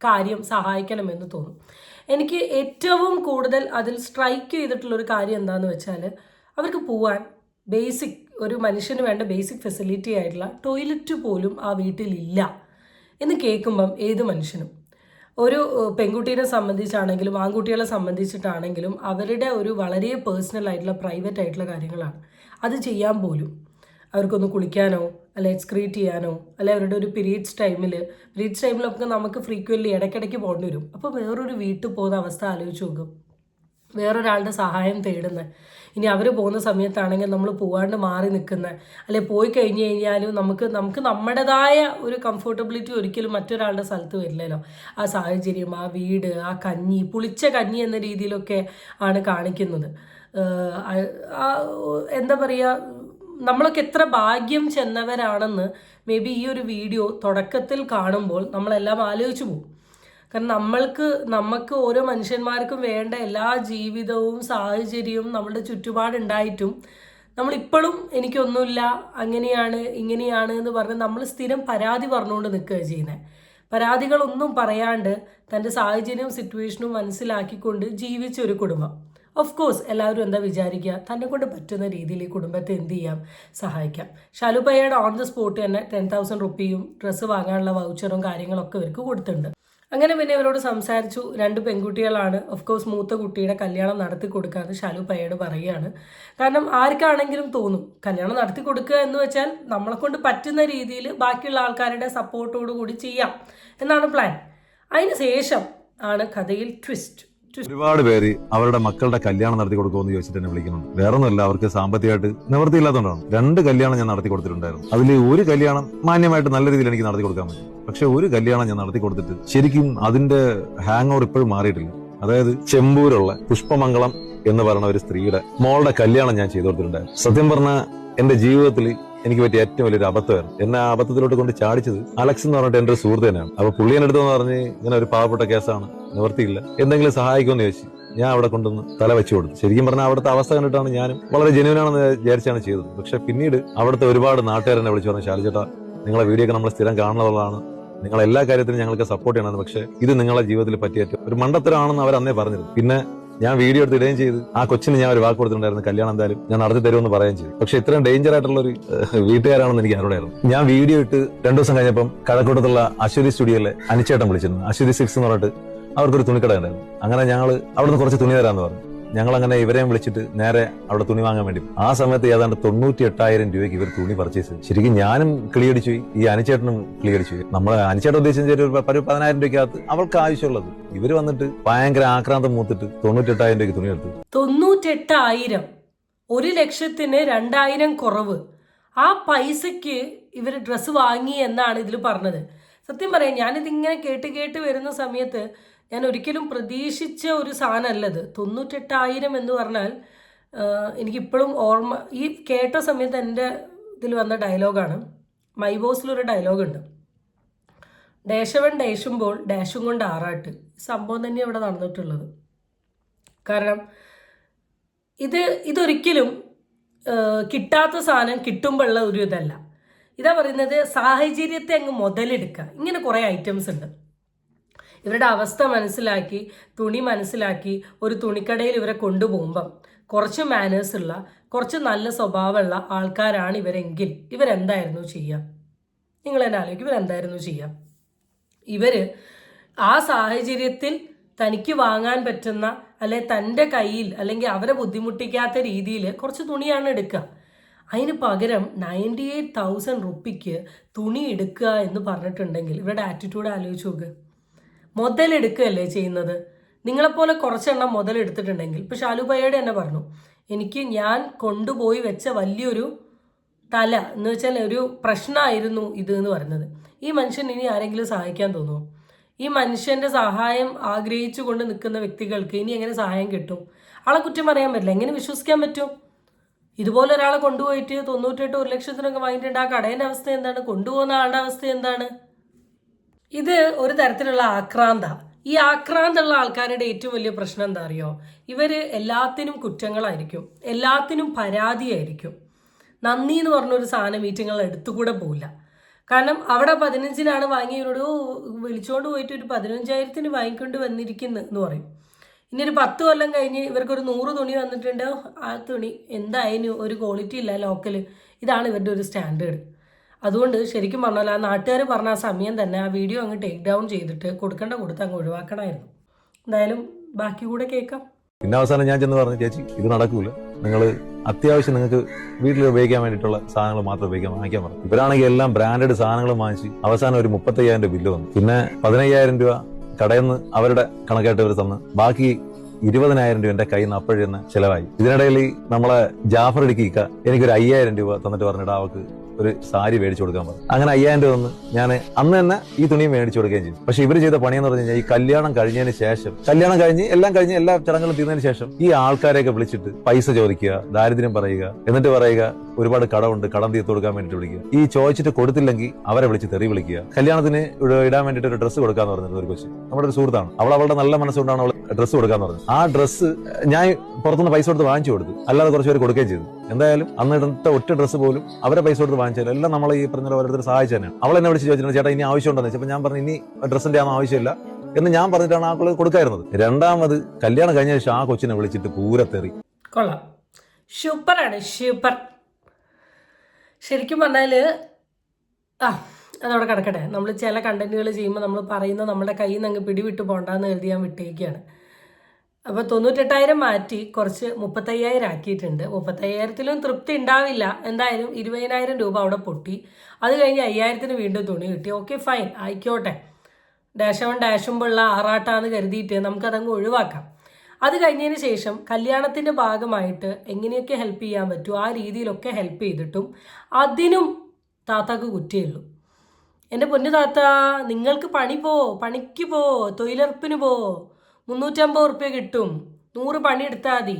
Speaker 4: കാര്യം സഹായിക്കണമെന്ന് തോന്നും. എനിക്ക് ഏറ്റവും കൂടുതൽ അതിൽ സ്ട്രൈക്ക് ചെയ്തിട്ടുള്ള ഒരു കാര്യം എന്താണെന്ന് വെച്ചാൽ അവർക്ക് പോവാൻ ബേസിക് ഒരു മനുഷ്യന് വേണ്ട ബേസിക് ഫെസിലിറ്റി ആയിട്ടുള്ള ടോയ്ലറ്റ് പോലും ആ വീട്ടിലില്ല എന്ന് കേൾക്കുമ്പം ഏത് മനുഷ്യനും. ഒരു പെൺകുട്ടീനെ സംബന്ധിച്ചാണെങ്കിലും ആൺകുട്ടികളെ സംബന്ധിച്ചിട്ടാണെങ്കിലും അവരുടെ ഒരു വളരെ പേഴ്സണൽ ആയിട്ടുള്ള പ്രൈവറ്റ് ആയിട്ടുള്ള കാര്യങ്ങളാണ്. അത് ചെയ്യാൻ പോലും. അവർക്കൊന്ന് കുളിക്കാനോ അല്ലെ എക്സ്ക്രീറ്റ് ചെയ്യാനോ അല്ലെ അവരുടെ ഒരു പീരീഡ്സ് ടൈമിൽ പീരീഡ്സ് ടൈമിലൊക്കെ നമുക്ക് ഫ്രീക്വന്റ്ലി ഇടയ്ക്കിടയ്ക്ക് പോകേണ്ടി വരും. അപ്പോൾ വേറൊരു വീട്ടിൽ പോകുന്ന അവസ്ഥ ആലോചിച്ച് നോക്കും. വേറൊരാളുടെ സഹായം തേടുന്നത് ഇനി അവർ പോകുന്ന സമയത്താണെങ്കിൽ നമ്മൾ പോവാണ്ട് മാറി നിൽക്കുന്ന. അല്ലെ പോയി കഴിഞ്ഞ് കഴിഞ്ഞാലും നമുക്ക് നമുക്ക് നമ്മുടേതായ ഒരു കംഫർട്ടബിലിറ്റി ഒരിക്കലും മറ്റൊരാളുടെ സ്ഥലത്ത് വരില്ലല്ലോ. ആ സാഹചര്യം ആ വീട് ആ കഞ്ഞി പുളിച്ച കഞ്ഞി എന്ന രീതിയിലൊക്കെ ആണ് കാണിക്കുന്നത്. എന്താ പറയുക നമ്മളൊക്കെ എത്ര ഭാഗ്യം ചെന്നവരാണെന്ന് മേ ബി ഈ ഒരു വീഡിയോ തുടക്കത്തിൽ കാണുമ്പോൾ നമ്മളെല്ലാം ആലോചിച്ചു പോകും. കാരണം നമ്മൾക്ക് നമുക്ക് ഓരോ മനുഷ്യന്മാർക്കും വേണ്ട എല്ലാ ജീവിതവും സാഹചര്യവും നമ്മുടെ ചുറ്റുപാടുണ്ടായിട്ടും നമ്മളിപ്പോഴും എനിക്കൊന്നുമില്ല അങ്ങനെയാണ് ഇങ്ങനെയാണ് എന്ന് പറഞ്ഞ് നമ്മൾ സ്ഥിരം പരാതി പറഞ്ഞുകൊണ്ട് നിൽക്കുക ചെയ്യുന്നത്. പരാതികളൊന്നും പറയാണ്ട് തന്റെ സാഹചര്യവും സിറ്റുവേഷനും മനസ്സിലാക്കിക്കൊണ്ട് ജീവിച്ച ഒരു കുടുംബം. ഓഫ് കോഴ്സ് എല്ലാവരും എന്താ വിചാരിക്കുക? തന്നെ കൊണ്ട് പറ്റുന്ന രീതിയിൽ ഈ കുടുംബത്തെ എന്ത് ചെയ്യാം? സഹായിക്കാം. ഷാലുപ്പയ്യയുടെ ഓൺ ദ സ്പോട്ട് തന്നെ ടെൻ തൗസൻഡ് റുപ്പിയും ഡ്രസ്സ് വാങ്ങാനുള്ള വൗച്ചറും കാര്യങ്ങളൊക്കെ ഇവർക്ക് കൊടുത്തിട്ടുണ്ട്. അങ്ങനെ പിന്നെ ഇവരോട് സംസാരിച്ചു. രണ്ട് പെൺകുട്ടികളാണ്. ഓഫ് കോഴ്സ് മൂത്ത കുട്ടിയുടെ കല്യാണം നടത്തി കൊടുക്കാമെന്ന് ഷാലു പയ്യോട് പറയുകയാണ്. കാരണം ആർക്കാണെങ്കിലും തോന്നും കല്യാണം നടത്തി കൊടുക്കുക എന്ന് വെച്ചാൽ നമ്മളെ കൊണ്ട് പറ്റുന്ന രീതിയിൽ ബാക്കിയുള്ള ആൾക്കാരുടെ സപ്പോർട്ടോടു കൂടി ചെയ്യാം എന്നാണ് പ്ലാൻ അതിന് ശേഷം ആണ് കഥയിൽ ട്വിസ്റ്റ്
Speaker 3: ഒരുപാട് പേര് അവരുടെ മക്കളുടെ കല്യാണം നടത്തി കൊടുക്കുമെന്ന് ചോദിച്ചിട്ട് എന്നെ വിളിക്കുന്നുണ്ട്. വേറെ ഒന്നുമല്ല അവർക്ക് സാമ്പത്തികമായിട്ട് നിവൃത്തിയില്ലാത്തതുകൊണ്ടാണ്. രണ്ട് കല്യാണം ഞാൻ നടത്തി കൊടുത്തിട്ടുണ്ടായിരുന്നു. അതിൽ ഒരു കല്യാണം മാന്യമായിട്ട് നല്ല രീതിയിൽ എനിക്ക് നടത്തി കൊടുക്കാൻ പറ്റും. പക്ഷെ ഒരു കല്യാണം ഞാൻ നടത്തി കൊടുത്തിട്ട് ശരിക്കും അതിന്റെ ഹാങ് ഓവർ ഇപ്പോഴും മാറിയിട്ടില്ല. അതായത് ചെമ്പൂരുള്ള പുഷ്പമംഗളം എന്ന് പറയുന്ന ഒരു സ്ത്രീയുടെ മോളുടെ കല്യാണം ഞാൻ ചെയ്തു കൊടുത്തിട്ടുണ്ടായിരുന്നു. സത്യം പറഞ്ഞ എന്റെ ജീവിതത്തിൽ എനിക്ക് പറ്റിയ ഏറ്റവും വലിയൊരു അബദ്ധമായിരുന്നു എന്നെ ആ അബദ്ധത്തിലോട്ട് കൊണ്ട് ചാടിച്ചത് അലക്സ് എന്ന് പറഞ്ഞിട്ട് എന്റെ ഒരു സുഹൃത്ത് തന്നെയാണ് അപ്പൊ പുള്ളിയെ അടുത്തെന്ന് പറഞ്ഞ് ഇങ്ങനെ ഒരു പാവപ്പെട്ട കേസാണ് നിവർത്തിയില്ല. എന്തെങ്കിലും സഹായിക്കുമെന്ന് ചോദിച്ചു ഞാൻ അവിടെ കൊണ്ടുവന്ന് തല വെച്ചു കൊടുത്തു. ശരിക്കും പറഞ്ഞാൽ അവിടുത്തെ അവസ്ഥ കണ്ടിട്ടാണ് ഞാനും വളരെ ജെന്യൂനാണെന്ന് വിചാരിച്ചാണ് ചെയ്തത്. പക്ഷെ പിന്നീട് അവിടുത്തെ ഒരുപാട് നാട്ടുകാരെന്നെ വിളിച്ചു പറഞ്ഞു ശാലിചേട്ടാ നിങ്ങളെ വീഡിയോ ഒക്കെ നമ്മൾ സ്ഥിരം കാണുന്നതാണ് നിങ്ങൾ എല്ലാ കാര്യത്തിനും ഞങ്ങൾക്ക് സപ്പോർട്ട് ചെയ്യണമെന്ന് പക്ഷെ ഇത് നിങ്ങളെ ജീവിതത്തിൽ പറ്റിയ ഒരു മണ്ടത്തരമാണെന്ന് അവർ അന്നേ പറഞ്ഞിരുന്നു. പിന്നെ ഞാൻ വീഡിയോ എടുത്ത് ഇടുകയും ചെയ്ത്. ആ കൊച്ചിന് ഞാൻ ഒരു വാക്ക് കൊടുത്തിട്ടുണ്ടായിരുന്നു കല്യാണം എന്തായാലും ഞാൻ നടത്തി തരുമെന്ന് പറയുകയും ചെയ്തു. പക്ഷെ ഇത്രയും ഡേഞ്ചർ ആയിട്ടുള്ള ഒരു വീട്ടുകാരാണെന്ന് എനിക്ക് അറിയായിരുന്നു ഞാൻ വീഡിയോ ഇട്ട് രണ്ടു ദിവസം കഴിഞ്ഞപ്പം കഴക്കൂട്ടത്തുള്ള അശ്വതി സ്റ്റുഡിയോയിലെ അനിച്ചേട്ടൻ വിളിച്ചിരുന്നു. അശ്വതി സിക്സ് എന്ന് പറഞ്ഞിട്ട് അവർക്കൊരു തുണിക്കട ഉണ്ടായിരുന്നു അങ്ങനെ ഞങ്ങൾ അവിടുന്ന് കുറച്ച് തുണി തരാമെന്ന് പറഞ്ഞു. ഞങ്ങൾ അങ്ങനെ ഇവരെയും വിളിച്ചിട്ട് നേരെ അവിടെ തുണി വാങ്ങാൻ വേണ്ടി. ആ സമയത്ത് ഏതാണ്ട് തൊണ്ണൂറ്റി എട്ടായിരം രൂപയ്ക്ക് ഇവർ തുണി പർച്ചേസ് ശരിക്കും ഞാനും ക്ലിയടിച്ചു ഈ അനുചേട്ടനും ക്ലിയടിച്ചു നമ്മൾ അനുചേട്ടൻ ഉദ്ദേശിച്ച ഒരു പതിനായിരം രൂപയ്ക്കകത്ത് അവൾക്ക് ആവശ്യമുള്ളത്. ഇവർ വന്നിട്ട് ഭയങ്കര ആക്രാന്തം മൂത്തിട്ട് തൊണ്ണൂറ്റി എട്ടായിരം രൂപയ്ക്ക് തുണി എടുത്തു.
Speaker 4: തൊണ്ണൂറ്റെട്ടായിരം ഒരു ലക്ഷത്തിന് രണ്ടായിരം കുറവ്. ആ പൈസയ്ക്ക് ഇവർ ഡ്രസ്സ് വാങ്ങി എന്നാണ് ഇതിൽ പറഞ്ഞത്. സത്യം പറയാം ഞാനിതിങ്ങനെ കേട്ട് കേട്ട് വരുന്ന സമയത്ത് ഞാൻ ഒരിക്കലും പ്രതീക്ഷിച്ച ഒരു സാധനമല്ലത്. തൊണ്ണൂറ്റെട്ടായിരം എന്ന് പറഞ്ഞാൽ എനിക്കിപ്പോഴും ഓർമ്മ ഈ കേട്ട സമയത്ത് എന്റെ ഇതിൽ വന്ന ഡയലോഗാണ്. മൈ ബോസിലൊരു ഡയലോഗുണ്ട്. ഡേശവൻ ഡേശുമ്പോൾ ഡാഷും കൊണ്ട് ആറാട്ട്. സംഭവം തന്നെ ഇവിടെ നടന്നിട്ടുള്ളത്. കാരണം ഇത് ഇതൊരിക്കലും കിട്ടാത്ത സാധനം കിട്ടുമ്പോഴുള്ള ഒരു ഇതല്ല. ഇതാ പറയുന്നത് സാഹചര്യത്തെ അങ്ങ് മുതലെടുക്കുക. ഇങ്ങനെ കുറേ ഐറ്റംസ് ഉണ്ട്. ഇവരുടെ അവസ്ഥ മനസ്സിലാക്കി തുണി മനസ്സിലാക്കി ഒരു തുണിക്കടയിൽ ഇവരെ കൊണ്ടുപോകുമ്പം കുറച്ച് മാനേഴ്സ് ഉള്ള കുറച്ച് നല്ല സ്വഭാവമുള്ള ആൾക്കാരാണ് ഇവരെങ്കിൽ ഇവരെന്തായിരുന്നു ചെയ്യുക നിങ്ങൾ തന്നെ ആലോചിക്കും ഇവരെന്തായിരുന്നു ചെയ്യുക ഇവർ ആ സാഹചര്യത്തിൽ തനിക്ക് വാങ്ങാൻ പറ്റുന്ന അല്ലെ തന്റെ കയ്യിൽ അല്ലെങ്കിൽ അവരെ ബുദ്ധിമുട്ടിക്കാത്ത രീതിയിൽ കുറച്ച് തുണിയാണ് എടുക്കുക. അതിന് പകരം നയന്റി എയ്റ്റ് തൗസൻഡ് റുപ്പിക്ക് തുണി എടുക്കുക എന്ന് പറഞ്ഞിട്ടുണ്ടെങ്കിൽ ഇവരുടെ ആറ്റിറ്റ്യൂഡ് ആലോചിച്ച് നോക്ക്. മുതലെടുക്കുകയല്ലേ ചെയ്യുന്നത്? നിങ്ങളെപ്പോലെ കുറച്ചെണ്ണം മുതലെടുത്തിട്ടുണ്ടെങ്കിൽ. ഇപ്പോൾ ഷാലുബയ്യയുടെ തന്നെ പറഞ്ഞു എനിക്ക് ഞാൻ കൊണ്ടുപോയി വെച്ച വലിയൊരു തല എന്ന് വെച്ചാൽ ഒരു പ്രശ്നമായിരുന്നു ഇത് എന്ന് പറയുന്നത്. ഈ മനുഷ്യൻ ഇനി ആരെങ്കിലും സഹായിക്കാൻ തോന്നുമോ ഈ മനുഷ്യന്റെ സഹായം ആഗ്രഹിച്ചു കൊണ്ട് നിൽക്കുന്ന വ്യക്തികൾക്ക് ഇനി എങ്ങനെ സഹായം കിട്ടും? ആളെ കുറ്റം പറയാൻ പറ്റില്ല. എങ്ങനെ വിശ്വസിക്കാൻ പറ്റും? ഇതുപോലെ ഒരാളെ കൊണ്ടുപോയിട്ട് തൊണ്ണൂറ്റെട്ട് ഒരു ലക്ഷത്തിനൊക്കെ വാങ്ങിയിട്ടുണ്ട്. ആ കടേന്റെ അവസ്ഥ എന്താണ്? കൊണ്ടുപോകുന്ന ആളുടെ അവസ്ഥ എന്താണ്? ഇത് ഒരു തരത്തിലുള്ള ആക്രാന്ത. ഈ ആക്രാന്തുള്ള ആൾക്കാരുടെ ഏറ്റവും വലിയ പ്രശ്നം എന്താ അറിയോ? ഇവർ എല്ലാത്തിനും കുറ്റങ്ങളായിരിക്കും. എല്ലാത്തിനും പരാതിയായിരിക്കും. നന്ദി എന്ന് പറഞ്ഞൊരു സാധനം മീറ്റിങ്ങൾ എടുത്തുകൂടെ പോവില്ല. കാരണം അവിടെ പതിനഞ്ചിനാണ് വാങ്ങിയവരോട് വിളിച്ചുകൊണ്ട് പോയിട്ട് ഒരു പതിനഞ്ചായിരത്തിന് വാങ്ങിക്കൊണ്ട് വന്നിരിക്കുന്നു എന്ന് പറയും. ഇനി ഒരു പത്ത് കൊല്ലം കഴിഞ്ഞ് ഇവർക്കൊരു നൂറ് തുണി വന്നിട്ടുണ്ട്. ആ തുണി എന്തായാലും ഒരു ക്വാളിറ്റി ഇല്ല ലോക്കൽ ഇതാണ് ഇവരുടെ ഒരു സ്റ്റാൻഡേർഡ് അതുകൊണ്ട് ശരിക്കും പറഞ്ഞാൽ ആ നാട്ടുകാർ പറഞ്ഞ ആ സമയം തന്നെ ആ വീഡിയോ അങ്ങ് ടേക്ക് ഡൗൺ ചെയ്തിട്ട് കൊടുക്കേണ്ട കൊടുത്ത് അങ്ങ് ഒഴിവാക്കണമായിരുന്നു. എന്തായാലും ബാക്കി കൂടെ കേൾക്കാം.
Speaker 3: പിന്നെ അവസാനം ഞാൻ ചെന്ന് പറഞ്ഞു ചേച്ചി ഇത് നടക്കൂല. നിങ്ങൾ അത്യാവശ്യം നിങ്ങൾക്ക് വീട്ടിൽ ഉപയോഗിക്കാൻ വേണ്ടിയിട്ടുള്ള സാധനങ്ങൾ മാത്രം ഉപയോഗിക്കാൻ വാങ്ങിക്കാൻ പറഞ്ഞു ഇവരാണെങ്കിൽ എല്ലാം ബ്രാൻഡഡ് സാധനങ്ങൾ വാങ്ങിച്ച് അവസാനം ഒരു മുപ്പത്തയ്യായിരം രൂപ ബില്ല് വന്നു. പിന്നെ പതിനയ്യായിരം രൂപ കടയിൽ നിന്ന് അവരുടെ കണക്കായിട്ട് അവർ തന്ന്. ബാക്കി ഇരുപതിനായിരം രൂപ എന്റെ കയ്യിൽ നിന്ന് അപ്പോഴേ ചിലവായി. ഇതിനിടയിൽ നമ്മളെ ജാഫർ ഇടുക്കിക്ക എനിക്കൊരു അയ്യായിരം രൂപ തന്നിട്ട് പറഞ്ഞിട്ട് അവക്ക് ഒരു സാരി മേടിച്ചു കൊടുക്കാൻ പറഞ്ഞു. അങ്ങനെ അയ്യായിരം രൂപ ഞാൻ അന്ന് തന്നെ ഈ തുണിയും മേടിച്ചു കൊടുക്കുകയും ചെയ്തു. പക്ഷെ ഇവർ ചെയ്ത പണിയെന്ന് പറഞ്ഞു കഴിഞ്ഞാൽ ഈ കല്യാണം കഴിഞ്ഞതിന് ശേഷം കല്യാണം കഴിഞ്ഞ് എല്ലാം കഴിഞ്ഞ് എല്ലാ ചടങ്ങുകളും തീർന്നതിന് ശേഷം ഈ ആൾക്കാരെയൊക്കെ വിളിച്ചിട്ട് പൈസ ചോദിക്കുക ദാരിദ്ര്യം പറയുക എന്നിട്ട് പറയുക ഒരുപാട് കടമുണ്ട് കടം തീർത്ത് കൊടുക്കാൻ വേണ്ടിട്ട് വിളിക്കുക. ഈ ചോദിച്ചിട്ട് കൊടുത്തില്ലെങ്കിൽ അവരെ വിളിച്ച് തെറി വിളിക്കുക. കല്യാണത്തിന് ഇടാൻ വേണ്ടിയിട്ട് ഒരു ഡ്രസ്സ് കൊടുക്കാന്ന് പറഞ്ഞിരുന്നു ഒരു കൊച്ചു. നമ്മുടെ ഒരു സുഹൃത്താണ്. അവൾ അവളുടെ നല്ല മനസ്സുകൊണ്ടാണ് അവൾ ഡ്രസ്സ് കൊടുക്കാന്ന് പറഞ്ഞു. ആ ഡ്രസ്സ് ഞാൻ പുറത്തുനിന്ന് പൈസ കൊടുത്ത് വാങ്ങിച്ചു കൊടുത്തു. അല്ലാതെ കുറച്ച് പേര് കൊടുക്കുകയും ചെയ്തു. എന്തായാലും അന്ന് ഇടത്തെ ഒറ്റ ഡ്രസ്സ് പോലും അവരെ പൈസ കൊടുത്ത് വാങ്ങിച്ചാലും എല്ലാം നമ്മളെ ഈ പറഞ്ഞ ഓരോരുത്തർ സഹായിച്ചു തന്നെയാണ്. അവൾ എന്നെ വിളിച്ച് ചോദിച്ചിട്ടുണ്ട് ചേട്ടാ ഇനി ആവശ്യം ആവശ്യമുണ്ടെന്ന് വെച്ചപ്പോൾ ഞാൻ പറഞ്ഞു ഇനി ഡ്രസ്സിന്റെ ആണോ ആവശ്യമില്ല. എന്ന് ഞാൻ പറഞ്ഞിട്ടാണ് ആ കൊള്ളു കൊടുക്കായിരുന്നത്. രണ്ടാമത് കല്യാണം കഴിഞ്ഞ ശേഷം ആ കൊച്ചിനെ വിളിച്ചിട്ട് പൂരത്തെറി
Speaker 4: സൂപ്പർ. ശരിക്കും പറഞ്ഞാൽ ആ അതവിടെ കിടക്കട്ടെ. നമ്മൾ ചില കണ്ടന്റുകൾ ചെയ്യുമ്പോൾ നമ്മൾ പറയുന്ന നമ്മുടെ കയ്യിൽ നിന്ന് അങ്ങ് പിടിവിട്ട് പോകണ്ടെന്ന് കരുതി ഞാൻ വിട്ടേക്കാണ്. അപ്പോൾ തൊണ്ണൂറ്റെട്ടായിരം മാറ്റി കുറച്ച് മുപ്പത്തയ്യായിരം ആക്കിയിട്ടുണ്ട്. മുപ്പത്തയ്യായിരത്തിലും തൃപ്തി ഉണ്ടാവില്ല. എന്തായാലും ഇരുപതിനായിരം രൂപ അവിടെ പൊട്ടി. അത് കഴിഞ്ഞ് അയ്യായിരത്തിന് വീണ്ടും തുണി കിട്ടി. ഓക്കെ ഫൈൻ ആയിക്കോട്ടെ. ഡാഷവൺ ഡാഷുമ്പുള്ള ആറാട്ടാന്ന് കരുതിയിട്ട് നമുക്കതങ്ങ് ഒഴിവാക്കാം. അത് കഴിഞ്ഞതിന് ശേഷം കല്യാണത്തിന്റെ ഭാഗമായിട്ട് എങ്ങനെയൊക്കെ ഹെൽപ്പ് ചെയ്യാൻ പറ്റുമോ ആ രീതിയിലൊക്കെ ഹെൽപ്പ് ചെയ്തിട്ടും അതിനും താത്താക്ക് കുറ്റിയുള്ളൂ എന്റെ പൊന്നു താത്ത നിങ്ങൾക്ക് പണി പോ പണിക്ക് പോ തൊഴിലുറപ്പിന് പോ. മുന്നൂറ്റമ്പത് ഉറുപ്പ്യ കിട്ടും. നൂറ് പണി എടുത്താൽ മതി.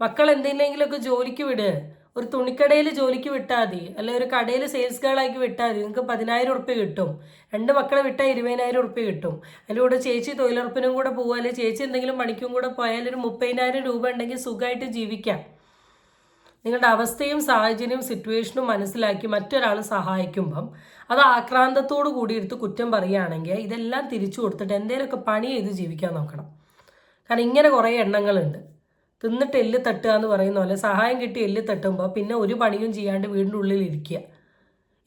Speaker 4: മക്കൾ എന്തെങ്കിലുമൊക്കെ ജോലിക്ക് വിട്. ഒരു തുണിക്കടയിൽ ജോലിക്ക് വിട്ടാൽ മതി. അല്ലെ ഒരു കടയിൽ സെയിൽസ് ഗേളാക്കി വിട്ടാൽ മതി. നിങ്ങൾക്ക് പതിനായിരം ഉറുപ്പ്യ കിട്ടും. രണ്ട് മക്കളെ വിട്ടാൽ ഇരുപതിനായിരം ഉറുപ്പ്യ കിട്ടും. അതിന്റെ കൂടെ ചേച്ചി തൊഴിലുറപ്പിനും കൂടെ പോകുക അല്ലെങ്കിൽ ചേച്ചി എന്തെങ്കിലും പണിക്കും കൂടെ പോയാൽ ഒരു മുപ്പതിനായിരം രൂപ ഉണ്ടെങ്കിൽ സുഖമായിട്ട് ജീവിക്കാം. നിങ്ങളുടെ അവസ്ഥയും സാഹചര്യവും സിറ്റുവേഷനും മനസ്സിലാക്കി മറ്റൊരാൾ സഹായിക്കുമ്പം അത് ആക്രാന്തത്തോടു കൂടി എടുത്ത് കുറ്റം പറയുകയാണെങ്കിൽ ഇതെല്ലാം തിരിച്ചു കൊടുത്തിട്ട് എന്തെങ്കിലുമൊക്കെ പണി ചെയ്ത് ജീവിക്കാൻ നോക്കണം. കാരണം ഇങ്ങനെ കുറേ എണ്ണങ്ങളുണ്ട്. തിന്നിട്ട് എല്ല് തട്ടുക എന്ന് പറയുന്ന പോലെ സഹായം കിട്ടി എല്ല് തട്ടുമ്പോൾ പിന്നെ ഒരു പണിയും ചെയ്യാണ്ട് വീടിന്റെ ഉള്ളിൽ ഇരിക്കുക.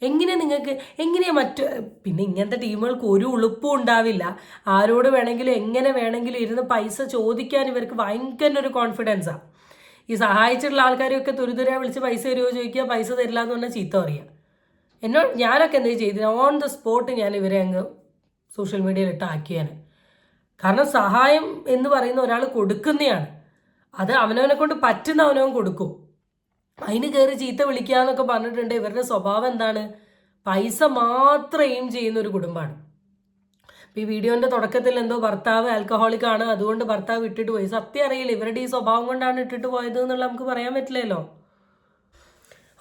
Speaker 4: എങ്ങനെ നിങ്ങൾക്ക് എങ്ങനെയാ മറ്റു പിന്നെ ഇങ്ങനത്തെ ടീമുകൾക്ക് ഒരു ഉളുപ്പും ഉണ്ടാവില്ല. ആരോട് വേണമെങ്കിലും എങ്ങനെ വേണമെങ്കിലും ഇരുന്ന് പൈസ ചോദിക്കാൻ ഇവർക്ക് ഭയങ്കര ഒരു കോൺഫിഡൻസാണ് ഈ സഹായിച്ചിട്ടുള്ള ആൾക്കാരെയൊക്കെ തുരിതുരാ വിളിച്ച് പൈസ തരുമോ ചോദിക്കുക പൈസ തരില്ല എന്ന് പറഞ്ഞാൽ ചീത്ത പറയുക. എന്നോട് ഞാനൊക്കെ എന്താ ചെയ്തത് ഓൺ ദ സ്പോട്ട് ഞാൻ ഇവരെ അങ്ങ് സോഷ്യൽ മീഡിയയിൽ ഇട്ടാക്കിയാണ്. കാരണം സഹായം എന്ന് പറയുന്ന ഒരാൾ കൊടുക്കുന്നതാണ് അത് അവനവനെ കൊണ്ട് പറ്റുന്ന അവനവൻ കൊടുക്കും. അതിന് കയറി ചീത്ത വിളിക്കുക എന്നൊക്കെ പറഞ്ഞിട്ടുണ്ട്. ഇവരുടെ സ്വഭാവം എന്താണ്? പൈസ മാത്രം എയിം ചെയ്യുന്ന ഒരു കുടുംബമാണ്. ഈ വീഡിയോന്റെ തുടക്കത്തിൽ എന്തോ ഭർത്താവ് ആൽക്കഹോളിക് ആണ്. അതുകൊണ്ട് ഭർത്താവ് ഇട്ടിട്ട് പോയി. സത്യം അറിയില്ല. ഇവരുടെ ഈ സ്വഭാവം കൊണ്ടാണ് ഇട്ടിട്ട് പോയത് എന്നുള്ള നമുക്ക് പറയാൻ പറ്റില്ലല്ലോ.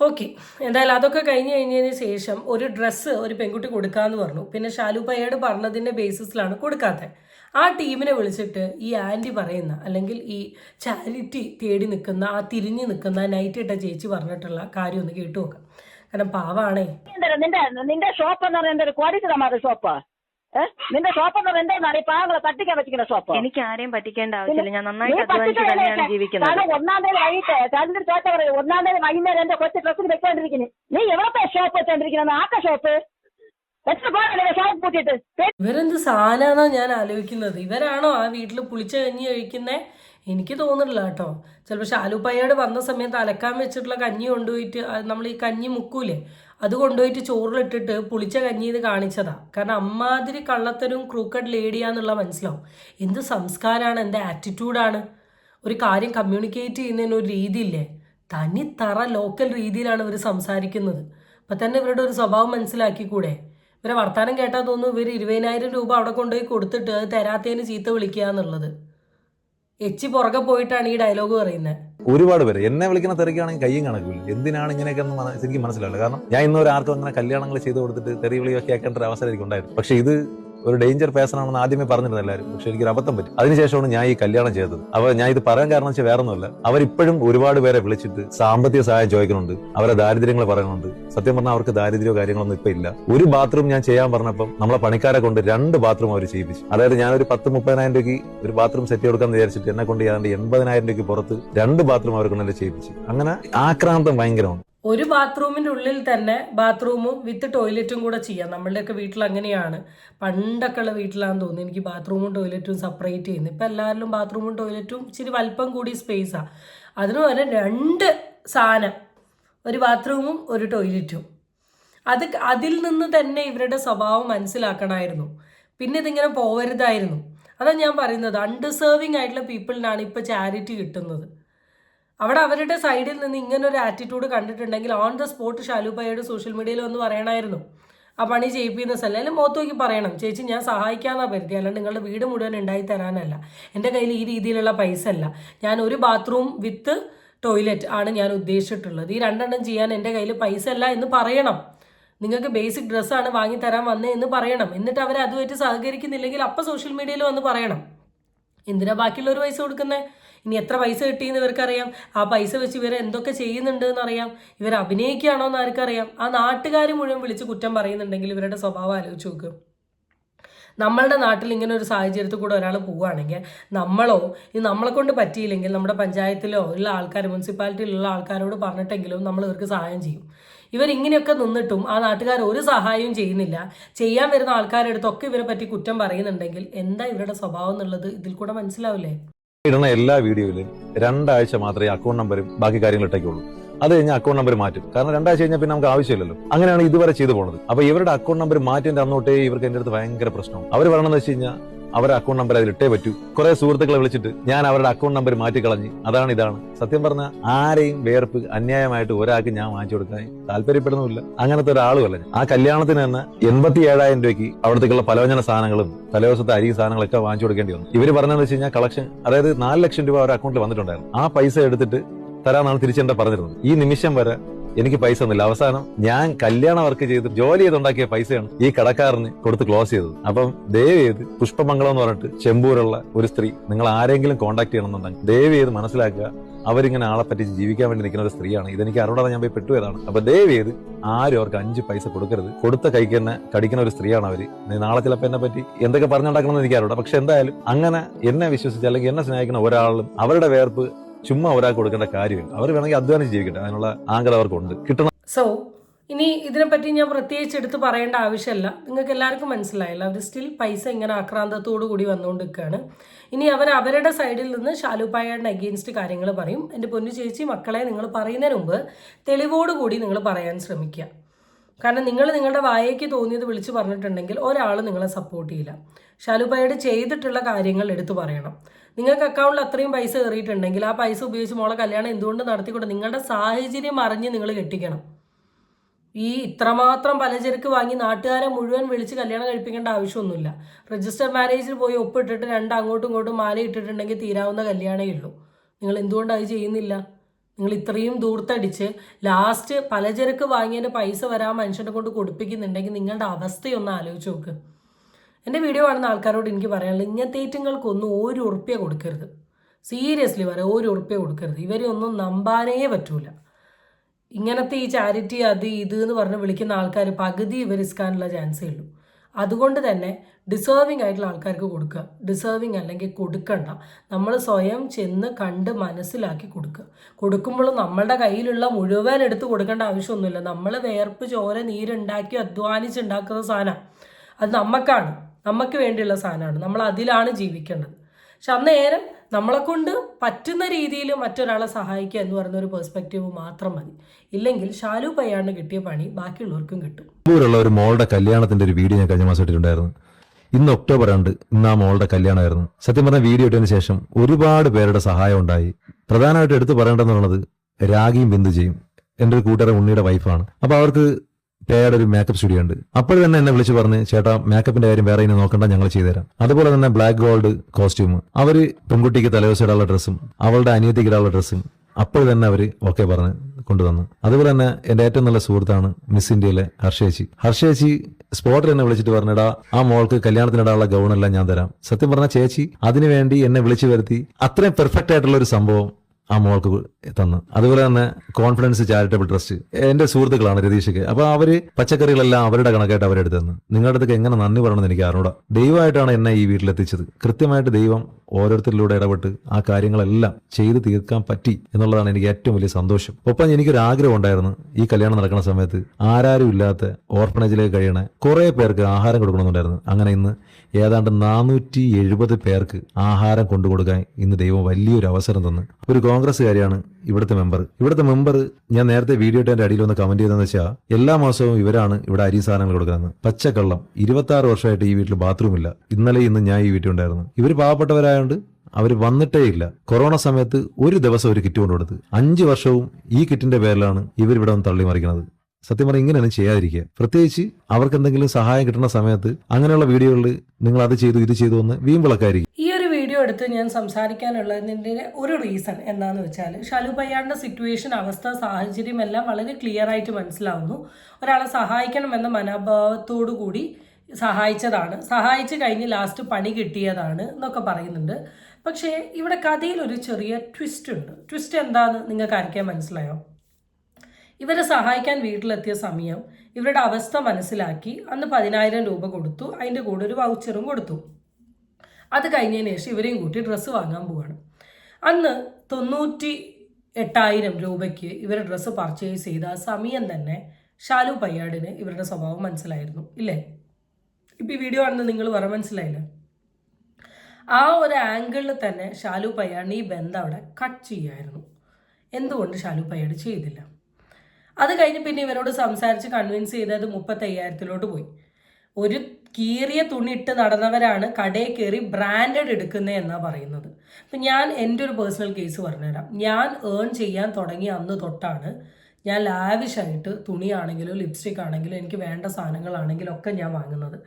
Speaker 4: ഓക്കെ. എന്തായാലും അതൊക്കെ കഴിഞ്ഞ് കഴിഞ്ഞതിന് ശേഷം ഒരു ഡ്രസ്സ് ഒരു പെൺകുട്ടി കൊടുക്കാമെന്ന് പറഞ്ഞു. പിന്നെ ഷാലു പയ്യട് പറഞ്ഞതിന്റെ ബേസിസിലാണ് കൊടുക്കാത്തത്. ആ ടീമിനെ വിളിച്ചിട്ട് ഈ ആന്റി പറയുന്ന അല്ലെങ്കിൽ ഈ ചാരിറ്റി തേടി നിൽക്കുന്ന ആ തിരിഞ്ഞു നിൽക്കുന്ന നൈറ്റ് ഇട്ട ചേച്ചി പറഞ്ഞിട്ടുള്ള കാര്യം ഒന്ന് കേട്ടു നോക്കാം. കാരണം പാവാണേ.
Speaker 1: നിന്റെ ഷോപ്പ് എന്ന് പറയുന്നത് കോടീശ്വരന്മാരുടെ ഷോപ്പ് നിന്റെ ഷോപ്പ് എന്ന് പറയുന്നത് എന്താണ്? ഈ പാവങ്ങളെ തട്ടിക്കാൻ വെച്ചിരിക്കുന്ന ഷോപ്പ്
Speaker 2: എനിക്ക് ആരെയും പറ്റിക്കേണ്ട ആവശ്യമില്ല. ഞാൻ നന്നായിട്ട് അധ്വാനിച്ച് തന്നെയാണ്? ജീവിക്കുന്നത്.
Speaker 1: കാരണം ഒന്നാം തീയതി വൈകിട്ട് ചന്ദ്രൻ ചോച്ച പറയും ഒന്നാം തീയതി വൈകുന്നേരം എന്റെ കൊച്ചു ഡ്രസ്സിൽ വെച്ചോണ്ടിരിക്കുന്നു. നീ എവിടത്തെ ഷോപ്പ് വെച്ചോണ്ടിരിക്കുന്നത്? ആക്ക ഷോപ്പ്
Speaker 4: ഇവരെന്ത് സാധനമാണോ ഞാൻ ആലോചിക്കുന്നത്? ഇവരാണോ ആ വീട്ടിൽ പുളിച്ച കഞ്ഞി കഴിക്കുന്നേ എനിക്ക് തോന്നുന്നില്ല കേട്ടോ. ചിലപ്പോൾ ഷാലുപ്പയ്യോട് വന്ന സമയത്ത് അലക്കാൻ വെച്ചിട്ടുള്ള കഞ്ഞി കൊണ്ടുപോയിട്ട് നമ്മൾ ഈ കഞ്ഞി മുക്കൂലേ? അത് കൊണ്ടുപോയിട്ട് ചോറിലിട്ടിട്ട് പുളിച്ച കഞ്ഞി കാണിച്ചതാ. കാരണം അമ്മാതിരി കള്ളത്തരും ക്രൂക്കഡ് ലേഡിയാന്നുള്ള മനസ്സിലാവും. എന്ത് സംസ്കാരമാണ് എന്ത് ആറ്റിറ്റ്യൂഡാണ് ഒരു കാര്യം കമ്മ്യൂണിക്കേറ്റ് ചെയ്യുന്നതിന് ഒരു രീതിയില്ലേ? തനി തറ ലോക്കൽ രീതിയിലാണ് ഇവർ സംസാരിക്കുന്നത്. അപ്പം തന്നെ ഇവരുടെ ഒരു സ്വഭാവം മനസ്സിലാക്കിക്കൂടെ? ഇവരെ വർത്തമാനം കേട്ടാൽ തോന്നുന്നു ഇവർ ഇരുപതിനായിരം രൂപ അവിടെ കൊണ്ടുപോയി കൊടുത്തിട്ട് അത് തരാത്തതിന് ചീത്ത വിളിക്കുക എന്നുള്ളത്. എച്ചി പുറകെ പോയിട്ടാണ് ഈ ഡയലോഗ് പറയുന്നത്.
Speaker 3: ഒരുപാട് പേര്. എന്നെ വിളിക്കുന്ന തെറിക്കാണെങ്കിൽ കയ്യും കണക്കില്ല എന്തിനാണ് ഇങ്ങനെയൊക്കെ എനിക്ക് മനസ്സിലാവില്ല. കാരണം ഞാൻ ഇന്നൊരു ആർക്കും അങ്ങനെ കല്യാണങ്ങൾ ചെയ്തു കൊടുത്തിട്ട് തെറി വിളിയൊക്കെ കേൾക്കേണ്ട ഒരു അവസരം എനിക്ക് ഉണ്ടായിരുന്നു പക്ഷെ ഇത് ഒരു ഡേഞ്ചർ പേഴ്സൺ ആണെന്ന് ആദ്യമേ പറഞ്ഞിരുന്നു എല്ലാവരും. പക്ഷെ എനിക്കൊരു അബദ്ധം പറ്റി. അതിനുശേഷമാണ് ഞാൻ ഈ കല്യാണം ചെയ്തത്. അവർ ഞാൻ ഇത് പറയാൻ കാരണം വെച്ചാൽ വേറെ ഒന്നുമല്ല അവരിപ്പോഴും ഒരുപാട് പേരെ വിളിച്ചിട്ട് സാമ്പത്തിക സഹായം ചോദിക്കുന്നുണ്ട്. അവരെ ദാരിദ്ര്യങ്ങൾ പറയുന്നുണ്ട്. സത്യം പറഞ്ഞാൽ അവർക്ക് ദാരിദ്ര്യമോ കാര്യങ്ങളൊന്നും ഇപ്പൊ ഇല്ല. ഒരു ബാത്റൂം ഞാൻ ചെയ്യാൻ പറഞ്ഞപ്പം നമ്മളെ പണിക്കാരെ കൊണ്ട് രണ്ട് ബാത്റൂം അവർ ചെയ്യിപ്പിച്ചു. അതായത് ഞാനൊരു പത്ത് മുപ്പതിനായിരം രൂപയ്ക്ക് ഒരു ബാത്റൂം സെറ്റ് കൊടുക്കാൻ വിചാരിച്ചിട്ട് എന്നെ കൊണ്ട് ഏതാണ്ട് എൺപതിനായിരം രൂപയ്ക്ക് പുറത്ത് രണ്ട് ബാത്റൂം അവർക്ക് ചെയ്യിപ്പിച്ചു. അങ്ങനെ ആക്രാന്തം ഭയങ്കരമാണ്.
Speaker 4: ഒരു ബാത്റൂമിന്റെ ഉള്ളിൽ തന്നെ ബാത്റൂമും വിത്ത് ടോയ്ലറ്റും കൂടെ ചെയ്യാം. നമ്മളുടെയൊക്കെ വീട്ടിൽ അങ്ങനെയാണ്. പണ്ടൊക്കെ ഉള്ള വീട്ടിലാണെന്ന് തോന്നുന്നു. എനിക്ക് ബാത്റൂമും ടോയ്ലറ്റും സെപ്പറേറ്റ് ചെയ്യുന്നു. ഇപ്പം എല്ലാവരിലും ബാത്റൂമും ടോയ്ലറ്റും ഇച്ചിരി വലിപ്പം കൂടി സ്പേസാണ് അതിന് പകരം രണ്ട് സാധനം. ഒരു ബാത്റൂമും ഒരു ടോയ്ലറ്റും. അത് അതിൽ നിന്ന് തന്നെ ഇവരുടെ സ്വഭാവം മനസ്സിലാക്കണമായിരുന്നു. പിന്നെ ഇതിങ്ങനെ പോവരുതായിരുന്നു. അതാണ് ഞാൻ പറയുന്നത്. അൺഡിസേർവിംഗ് ആയിട്ടുള്ള പീപ്പിളിനാണ് ഇപ്പോൾ ചാരിറ്റി കിട്ടുന്നത്. അവിടെ അവരുടെ സൈഡിൽ നിന്ന് ഇങ്ങനെ ഒരു ആറ്റിറ്റ്യൂഡ് കണ്ടിട്ടുണ്ടെങ്കിൽ ഓൺ ദ സ്പോട്ട് ഷാലുബായിയുടെ സോഷ്യൽ മീഡിയയിൽ ഒന്ന് പറയണമായിരുന്നു ആ പണി ചെയ്യിപ്പിക്കുന്ന സ്ഥലം. അല്ലെങ്കിൽ മുഖത്ത് പറയണം. ചേച്ചി ഞാൻ സഹായിക്കാമെന്നാണ് പരിധി അല്ലാണ്ട് നിങ്ങളുടെ വീട് മുഴുവൻ ഉണ്ടായി തരാനല്ല. എന്റെ കയ്യിൽ ഈ രീതിയിലുള്ള പൈസ അല്ല. ഞാൻ ഒരു ബാത്റൂം വിത്ത് ടോയ്ലറ്റ് ആണ് ഞാൻ ഉദ്ദേശിച്ചിട്ടുള്ളത്. ഈ രണ്ടെണ്ണം ചെയ്യാൻ എന്റെ കയ്യിൽ പൈസ അല്ല എന്ന് പറയണം. നിങ്ങൾക്ക് ബേസിക് ഡ്രസ്സാണ് വാങ്ങിത്തരാൻ വന്നത് എന്ന് പറയണം. എന്നിട്ട് അവർ അതുമായിട്ട് സഹകരിക്കുന്നില്ലെങ്കിൽ അപ്പം സോഷ്യൽ മീഡിയയിൽ വന്ന് പറയണം. എന്തിനാ ബാക്കിയുള്ളവർ പൈസ കൊടുക്കുന്നത് ഇനി എത്ര പൈസ കിട്ടിയെന്ന് ഇവർക്കറിയാം. ആ പൈസ വെച്ച് ഇവർ എന്തൊക്കെ ചെയ്യുന്നുണ്ട് എന്നറിയാം ഇവർ അഭിനയിക്കുകയാണോ എന്ന് ആർക്കറിയാം. ആ നാട്ടുകാർ മുഴുവൻ വിളിച്ച് കുറ്റം പറയുന്നുണ്ടെങ്കിൽ ഇവരുടെ സ്വഭാവം ആലോചിച്ച് നോക്കും. നമ്മളുടെ നാട്ടിൽ ഇങ്ങനെ ഒരു സാഹചര്യത്തിൽ കൂടെ ഒരാൾ പോവുകയാണെങ്കിൽ നമ്മളോ ഇത് നമ്മളെ കൊണ്ട് പറ്റിയില്ലെങ്കിൽ നമ്മുടെ പഞ്ചായത്തിലോ ഉള്ള ആൾക്കാർ മുനിസിപ്പാലിറ്റിയിലുള്ള ആൾക്കാരോട് പറഞ്ഞിട്ടെങ്കിലും നമ്മൾ ഇവർക്ക് സഹായം ചെയ്യും. ഇവരിങ്ങനെയൊക്കെ നിന്നിട്ടും ആ നാട്ടുകാർ ഒരു സഹായവും ചെയ്യുന്നില്ല. ചെയ്യാൻ വരുന്ന ആൾക്കാരുടെ അടുത്തൊക്കെ ഇവരെ പറ്റി കുറ്റം പറയുന്നുണ്ടെങ്കിൽ എന്താ ഇവരുടെ സ്വഭാവം എന്നുള്ളത് ഇതിൽ കൂടെ മനസ്സിലാവില്ലേ?
Speaker 3: ഇടുന്ന എല്ലാ വീഡിയോയിലും രണ്ടാഴ്ച മാത്രമേ അക്കൗണ്ട് നമ്പരും ബാക്കി കാര്യങ്ങൾ ഇട്ടേക്കുള്ളൂ. അത് കഴിഞ്ഞാൽ അക്കൗണ്ട് നമ്പർ മാറ്റും. കാരണം രണ്ടാഴ്ച കഴിഞ്ഞാൽ പിന്നെ നമുക്ക് ആവശ്യമില്ലല്ലോ. അങ്ങനെയാണ് ഇതുവരെ ചെയ്തു പോണത്. അപ്പൊ ഇവരുടെ അക്കൗണ്ട് നമ്പർ മാറ്റിന്റെ അന്നോട്ടേ ഇവർക്ക് എന്റെ അടുത്ത് ഭയങ്കര പ്രശ്നമാണ്. അവർ പറയണമെന്ന് വെച്ച് കഴിഞ്ഞാൽ അവരുടെ അക്കൗണ്ട് നമ്പർ അതിൽ ഇട്ടേ പറ്റൂ. കുറെ സുഹൃത്തുക്കളെ വിളിച്ചിട്ട് ഞാൻ അവരുടെ അക്കൗണ്ട് നമ്പർ മാറ്റി കളഞ്ഞ്. അതാണ് ഇതാണ്. സത്യം പറഞ്ഞ ആരെയും വേർപ്പ് അന്യായമായിട്ട് ഒരാൾക്ക് ഞാൻ വാങ്ങിച്ചു കൊടുക്കാൻ താല്പര്യപ്പെടുന്നില്ല അങ്ങനത്തെ ഒരാളുമല്ല ആ കല്യാണത്തിന് തന്നെ എൺപത്തി ഏഴായിരം രൂപയ്ക്ക് അവിടത്തേക്കുള്ള പലവ്യഞ്ജന സാധനങ്ങളും തലേദിവസത്തെ അരി സാധനങ്ങളൊക്കെ വാങ്ങിച്ചു കൊടുക്കേണ്ടി വന്നു. ഇവർ പറഞ്ഞതെന്ന് വെച്ച് കഴിഞ്ഞാൽ കളക്ഷൻ അതായത് നാല് ലക്ഷം രൂപ അവരുടെ അക്കൗണ്ടിൽ വന്നിട്ടുണ്ടായിരുന്നു. ആ പൈസ എടുത്തിട്ട് തരാന്നാണ് തിരിച്ചെന്താ പറഞ്ഞിരുന്നത്. ഈ നിമിഷം വരെ എനിക്ക് പൈസ ഒന്നുമില്ല. അവസാനം ഞാൻ കല്യാണ വർക്ക് ചെയ്ത് ജോലി ചെയ്തുണ്ടാക്കിയ പൈസയാണ് ഈ കടക്കാരന് കൊടുത്ത് ക്ലോസ് ചെയ്തത്. അപ്പം ദയവ് ചെയ്ത് പുഷ്പമംഗളം എന്ന് പറഞ്ഞിട്ട് ചെമ്പൂരുള്ള ഒരു സ്ത്രീ നിങ്ങൾ ആരെങ്കിലും കോൺടാക്ട് ചെയ്യണമെന്നുണ്ടെങ്കിൽ ദയവ് ചെയ്ത് മനസ്സിലാക്കുക അവരിങ്ങനെ ആളെ പറ്റി ജീവിക്കാൻ വേണ്ടി നിൽക്കുന്ന ഒരു സ്ത്രീയാണ്. ഇതെനിക്ക് അറിവിടെ ഞാൻ പോയി പെട്ടുപോയതാണ്. അപ്പൊ ദയവ് ചെയ്ത് ആരും അവർക്ക് അഞ്ച് പൈസ കൊടുക്കരുത്. കൊടുത്ത കൈക്ക് തന്നെ കടിക്കുന്ന ഒരു സ്ത്രീയാണ് അവർ. നാളെ ചിലപ്പോൾ എന്നെ പറ്റി എന്തൊക്കെ പറഞ്ഞുണ്ടാക്കണമെന്ന് എനിക്ക് അറിയാം പക്ഷെ എന്തായാലും അങ്ങനെ എന്നെ വിശ്വസിച്ച് അല്ലെങ്കിൽ എന്നെ സ്നേഹിക്കുന്ന ഒരാളും അവരുടെ വേർപ്പ് ചുമ്മാ ഒരാൾക്ക് കൊടുക്കേണ്ട കാര്യമില്ല. അവർ വേണമെങ്കിൽ അധ്വാനം ജീവിക്കട്ടെ. അതിനുള്ള ആങ്കൽ അവർക്കുണ്ട്. കിട്ടണം.
Speaker 4: സോ ഇനി ഇതിനെപ്പറ്റി ഞാൻ പ്രത്യേകിച്ച് എടുത്ത് പറയേണ്ട ആവശ്യമില്ല. നിങ്ങൾക്ക് എല്ലാവർക്കും മനസ്സിലായല്ലോ അവർ സ്റ്റിൽ പൈസ ഇങ്ങനെ ആക്രാന്തത്തോടു കൂടി വന്നുകൊണ്ട് നിൽക്കുകയാണ് ഇനി അവർ അവരുടെ സൈഡിൽ നിന്ന് ശാലുപായയുടെ അഗെയിൻസ്റ്റ് കാര്യങ്ങൾ പറയും. എന്റെ പൊന്നു ചേച്ചി മക്കളെ നിങ്ങൾ പറയുന്നതിന് മുമ്പ് തെളിവോടുകൂടി നിങ്ങൾ പറയാൻ ശ്രമിക്കുക. കാരണം നിങ്ങൾ നിങ്ങളുടെ വായയ്ക്ക് തോന്നിയത് വിളിച്ച് പറഞ്ഞിട്ടുണ്ടെങ്കിൽ ഒരാൾ നിങ്ങളെ സപ്പോർട്ട് ചെയ്യില്ല. ഷാലുബായോട് ചെയ്തിട്ടുള്ള കാര്യങ്ങൾ എടുത്തു പറയണം. നിങ്ങൾക്ക് അക്കൗണ്ടിൽ അത്രയും പൈസ കയറിയിട്ടുണ്ടെങ്കിൽ ആ പൈസ ഉപയോഗിച്ച് മോളെ കല്യാണം എന്തുകൊണ്ട് നടത്തിക്കൊണ്ട് നിങ്ങളുടെ സാഹചര്യം അറിഞ്ഞ് നിങ്ങൾ കെട്ടിക്കണം. ഈ ഇത്രമാത്രം പലചരക്ക് വാങ്ങി നാട്ടുകാരെ മുഴുവൻ വിളിച്ച് കല്യാണം കഴിപ്പിക്കേണ്ട ആവശ്യമൊന്നുമില്ല. രജിസ്റ്റർ മാരേജിൽ പോയി ഒപ്പിട്ടിട്ട് രണ്ട് അങ്ങോട്ടും ഇങ്ങോട്ടും മാല ഇട്ടിട്ടുണ്ടെങ്കിൽ തീരാവുന്ന കല്യാണമേ ഉള്ളൂ. നിങ്ങൾ എന്തുകൊണ്ട് അത് ചെയ്യുന്നില്ല? നിങ്ങൾ ഇത്രയും ദൂർത്തടിച്ച് ലാസ്റ്റ് പലചരക്ക് വാങ്ങിയതിന്റെ പൈസ വരാൻ മനുഷ്യനെ കൊണ്ട് കൊടുപ്പിക്കുന്നുണ്ടെങ്കിൽ നിങ്ങളുടെ അവസ്ഥയൊന്ന് ആലോചിച്ച് നോക്ക്. എന്റെ വീഡിയോ കാണുന്ന ആൾക്കാരോട് എനിക്ക് പറയാനുള്ളത് ഇങ്ങനത്തെ ഏറ്റുങ്ങൾക്കൊന്നും ഒരു ഉറുപ്പ്യ കൊടുക്കരുത്. സീരിയസ്ലി പറയാം ഒരു ഉറുപ്പ്യ കൊടുക്കരുത്. ഇവരെ ഒന്നും നമ്പാനേ പറ്റൂല. ഇങ്ങനത്തെ ഈ ചാരിറ്റി അത് ഇത് എന്ന് പറഞ്ഞ് വിളിക്കുന്ന ആൾക്കാർ പകുതി ഇവർ ഇസ്കാനുള്ള ചാൻസേ ഉള്ളൂ. അതുകൊണ്ട് തന്നെ ഡിസേർവിംഗ് ആയിട്ടുള്ള ആൾക്കാർക്ക് കൊടുക്കുക. ഡിസേർവിംഗ് അല്ലെങ്കിൽ കൊടുക്കണ്ട. നമ്മൾ സ്വയം ചെന്ന് കണ്ട് മനസ്സിലാക്കി കൊടുക്കുക. കൊടുക്കുമ്പോൾ നമ്മളുടെ കയ്യിലുള്ള മുഴുവൻ എടുത്ത് കൊടുക്കേണ്ട ആവശ്യമൊന്നുമില്ല. നമ്മൾ വേർപ്പ് ചോര നീരുണ്ടാക്കി അധ്വാനിച്ചുണ്ടാക്കുന്ന സാധനം. അത് നമുക്കാണ് നമുക്ക് വേണ്ടിയുള്ള സാധനമാണ്. നമ്മൾ അതിലാണ് ജീവിക്കേണ്ടത്. പക്ഷെ അന്നേരം നമ്മളെ കൊണ്ട് പറ്റുന്ന രീതിയിൽ മറ്റൊരാളെ സഹായിക്കുക എന്ന് പറയുന്ന ഒരു പെർസ്പെക്റ്റീവ് മാത്രം മതി. ഇല്ലെങ്കിൽ ഷാലു പയ്യാണ് കിട്ടിയ പണി ബാക്കിയുള്ളവർക്കും കിട്ടും.
Speaker 3: ഒരു മോളുടെ കല്യാണത്തിന്റെ ഒരു വീഡിയോ ഞാൻ കഴിഞ്ഞ മാസം ഇട്ടിട്ടുണ്ടായിരുന്നു. ഇന്ന് ഒക്ടോബർ രണ്ട് ഇന്ന് ആ മോളുടെ കല്യാണമായിരുന്നു. സത്യം പറഞ്ഞ വീഡിയോ ഇട്ടതിന് ശേഷം ഒരുപാട് പേരുടെ സഹായം ഉണ്ടായി. പ്രധാനമായിട്ട് എടുത്തു പറയേണ്ടതെന്നുള്ളത് രാഗിയും ബിന്ദുജയും എന്റെ ഒരു കൂട്ടുകാരൻ ഉണ്ണിയുടെ വൈഫാണ് അപ്പോൾ അവർക്ക് പേയുടെ ഒരു മേക്കപ്പ് സ്റ്റുഡിയോ ഉണ്ട്. അപ്പോൾ തന്നെ എന്നെ വിളിച്ച് പറഞ്ഞ് ചേട്ടാ മേക്കപ്പിന്റെ കാര്യം വേറെ ഇനി നോക്കണ്ട ഞങ്ങൾ ചെയ്തുതരാം. അതുപോലെ തന്നെ ബ്ലാക്ക് ഗോൾഡ് കോസ്റ്റ്യൂം അവർ പെൺകുട്ടിക്ക് തലവശ ഇടാനുള്ള ഡ്രസ്സും അവളുടെ അനിയത്തിക്ക് ഇടാനുള്ള ഡ്രസ്സും അപ്പോൾ തന്നെ അവർ ഓക്കെ പറഞ്ഞ് കൊണ്ടുവന്നു. അതുപോലെ തന്നെ എന്റെ ഏറ്റവും നല്ല സുഹൃത്താണ് മിസ് ഇന്ത്യയിലെ ഹർഷേച്ചി. ഹർഷേച്ചി സ്പോട്ടിൽ എന്നെ വിളിച്ചിട്ട് പറഞ്ഞടാ ആ മോൾക്ക് കല്യാണത്തിനിടാനുള്ള ഗൗണെല്ലാം ഞാൻ തരാം. സത്യം പറഞ്ഞ ചേച്ചി അതിനുവേണ്ടി എന്നെ വിളിച്ചു വരുത്തി. അത്രയും പെർഫെക്റ്റ് ആയിട്ടുള്ള ഒരു സംഭവം ആ മോൾക്ക് തന്ന്. അതുപോലെ തന്നെ കോൺഫിഡൻസ് ചാരിറ്റബിൾ ട്രസ്റ്റ് എന്റെ സുഹൃത്തുക്കളാണ് രതീഷയ്ക്ക് അപ്പൊ അവർ പച്ചക്കറികളെല്ലാം അവരുടെ കണക്കായിട്ട് അവരെടുത്ത് നിങ്ങളുടെ അടുത്തേക്ക് എങ്ങനെ നന്ദി പറയണമെന്ന് എനിക്ക് അറിഞ്ഞൂടാ. ദൈവമായിട്ടാണ് എന്നെ ഈ വീട്ടിലെത്തിച്ചത്. കൃത്യമായിട്ട് ദൈവം ഓരോരുത്തരിലൂടെ ഇടപെട്ട് ആ കാര്യങ്ങളെല്ലാം ചെയ്ത് തീർക്കാൻ പറ്റി എന്നുള്ളതാണ് എനിക്ക് ഏറ്റവും വലിയ സന്തോഷം. ഒപ്പം എനിക്കൊരു ആഗ്രഹം ഉണ്ടായിരുന്നു. ഈ കല്യാണം നടക്കുന്ന സമയത്ത് ആരാരും ഇല്ലാത്ത ഓർഫണേജിലേക്ക് കഴിയണ കുറെ പേർക്ക് ആഹാരം കൊടുക്കണമെന്നുണ്ടായിരുന്നു. അങ്ങനെ ഇന്ന് ഏതാണ്ട് നാനൂറ്റി എഴുപത് പേർക്ക് ആഹാരം കൊണ്ടുകൊടുക്കാൻ ഇന്ന് ദൈവം വലിയൊരു അവസരം തന്നു. ഒരു കോൺഗ്രസ്സുകാരിയാണ് ഇവിടുത്തെ മെമ്പർ ഇവിടുത്തെ മെമ്പർ ഞാൻ നേരത്തെ വീഡിയോ ഇട്ടതിന്റെ അടിയിൽ ഒന്ന് കമന്റ് ചെയ്തെന്ന് വെച്ചാൽ എല്ലാ മാസവും ഇവരാണ് ഇവിടെ അരി സാധനങ്ങൾ കൊടുക്കുന്നത്. പച്ചക്കള്ളം. ഇരുപത്തി ആറ് വർഷമായിട്ട് ഈ വീട്ടിൽ ബാത്റൂം ഇല്ല. ഇന്നലെ ഇന്ന് ഞാൻ ഈ വീട്ടിൽ ഉണ്ടായിരുന്നു. ഇവർ പാവപ്പെട്ടവരായോണ്ട് അവർ വന്നിട്ടേ ഇല്ല. കൊറോണ സമയത്ത് ഒരു ദിവസം ഒരു കിറ്റ് കൊണ്ടുകൊടുത്ത്. അഞ്ച് വർഷവും ഈ കിറ്റിന്റെ പേരിലാണ് ഇവരിവിടെ ഒന്ന് തള്ളി മറിക്കുന്നത് സത്യം പറഞ്ഞാൽ ഇങ്ങനെയാണ് ചെയ്യാതിരിക്കുക. പ്രത്യേകിച്ച് അവർക്ക് എന്തെങ്കിലും സഹായം കിട്ടുന്ന സമയത്ത് അങ്ങനെയുള്ള വീഡിയോകളിൽ നിങ്ങൾ അത് ചെയ്തു ഇത് ചെയ്തു എന്ന് വീമ്പിളക്കായിരിക്കും
Speaker 4: വീഡിയോ എടുത്ത് ഞാൻ സംസാരിക്കാനുള്ളതിന്റെ ഒരു റീസൺ എന്താണെന്ന് വെച്ചാൽ ഷാലു പയ്യാറിന്റെ സിറ്റുവേഷൻ അവസ്ഥ സാഹചര്യം എല്ലാം വളരെ ക്ലിയർ ആയിട്ട് മനസ്സിലാവുന്നു. ഒരാളെ സഹായിക്കണമെന്ന മനോഭാവത്തോടു കൂടി സഹായിച്ചതാണ്. സഹായിച്ചു കഴിഞ്ഞ് ലാസ്റ്റ് പണി കിട്ടിയതാണ് എന്നൊക്കെ പറയുന്നുണ്ട്. പക്ഷേ ഇവിടെ കഥയിൽ ഒരു ചെറിയ ട്വിസ്റ്റ് ഉണ്ട്. ട്വിസ്റ്റ് എന്താണെന്ന് നിങ്ങൾക്ക് ആർക്കാൻ മനസ്സിലായോ? ഇവരെ സഹായിക്കാൻ വീട്ടിലെത്തിയ സമയം ഇവരുടെ അവസ്ഥ മനസ്സിലാക്കി അന്ന് പതിനായിരം രൂപ കൊടുത്തു. അതിന്റെ കൂടെ ഒരു വൗച്ചറും കൊടുത്തു. അത് കഴിഞ്ഞതിന് ശേഷം ഇവരെയും കൂട്ടി ഡ്രസ്സ് വാങ്ങാൻ പോവാണ്. അന്ന് തൊണ്ണൂറ്റി എട്ടായിരം രൂപയ്ക്ക് ഇവരുടെ ഡ്രസ്സ് പർച്ചേസ് ചെയ്ത സമയം തന്നെ ഷാലു പയ്യാടിന് ഇവരുടെ സ്വഭാവം മനസ്സിലായിരുന്നു ഇല്ലേ? ഇപ്പം ഈ വീഡിയോ ആണെന്ന് നിങ്ങൾ പറ മനസ്സിലായില്ല? ആ ഒരു ആംഗിളിൽ തന്നെ ഷാലു പയ്യാടിന് ഈ ബന്ധം അവിടെ കട്ട് ചെയ്യായിരുന്നു. എന്തുകൊണ്ട് ഷാലു പയ്യാട് ചെയ്തില്ല? അത് കഴിഞ്ഞ് പിന്നെ ഇവരോട് സംസാരിച്ച് കൺവിൻസ് ചെയ്തത് മുപ്പത്തയ്യായിരത്തിലോട്ട് പോയി. ഒരു കീറിയ തുണി ഇട്ട് നടന്നവരാണ് കടയിൽ കയറി ബ്രാൻഡഡ് എടുക്കുന്നത് എന്നാണ് പറയുന്നത്. അപ്പം ഞാൻ എന്റെ ഒരു പേഴ്സണൽ കേസ് പറഞ്ഞുതരാം. ഞാൻ ഏൺ ചെയ്യാൻ തുടങ്ങിയ അന്ന് തൊട്ടാണ് ഞാൻ ലാവിഷായിട്ട് തുണിയാണെങ്കിലും ലിപ്സ്റ്റിക് ആണെങ്കിലും എനിക്ക് വേണ്ട സാധനങ്ങളാണെങ്കിലും ഒക്കെ ഞാൻ വാങ്ങുന്നത്.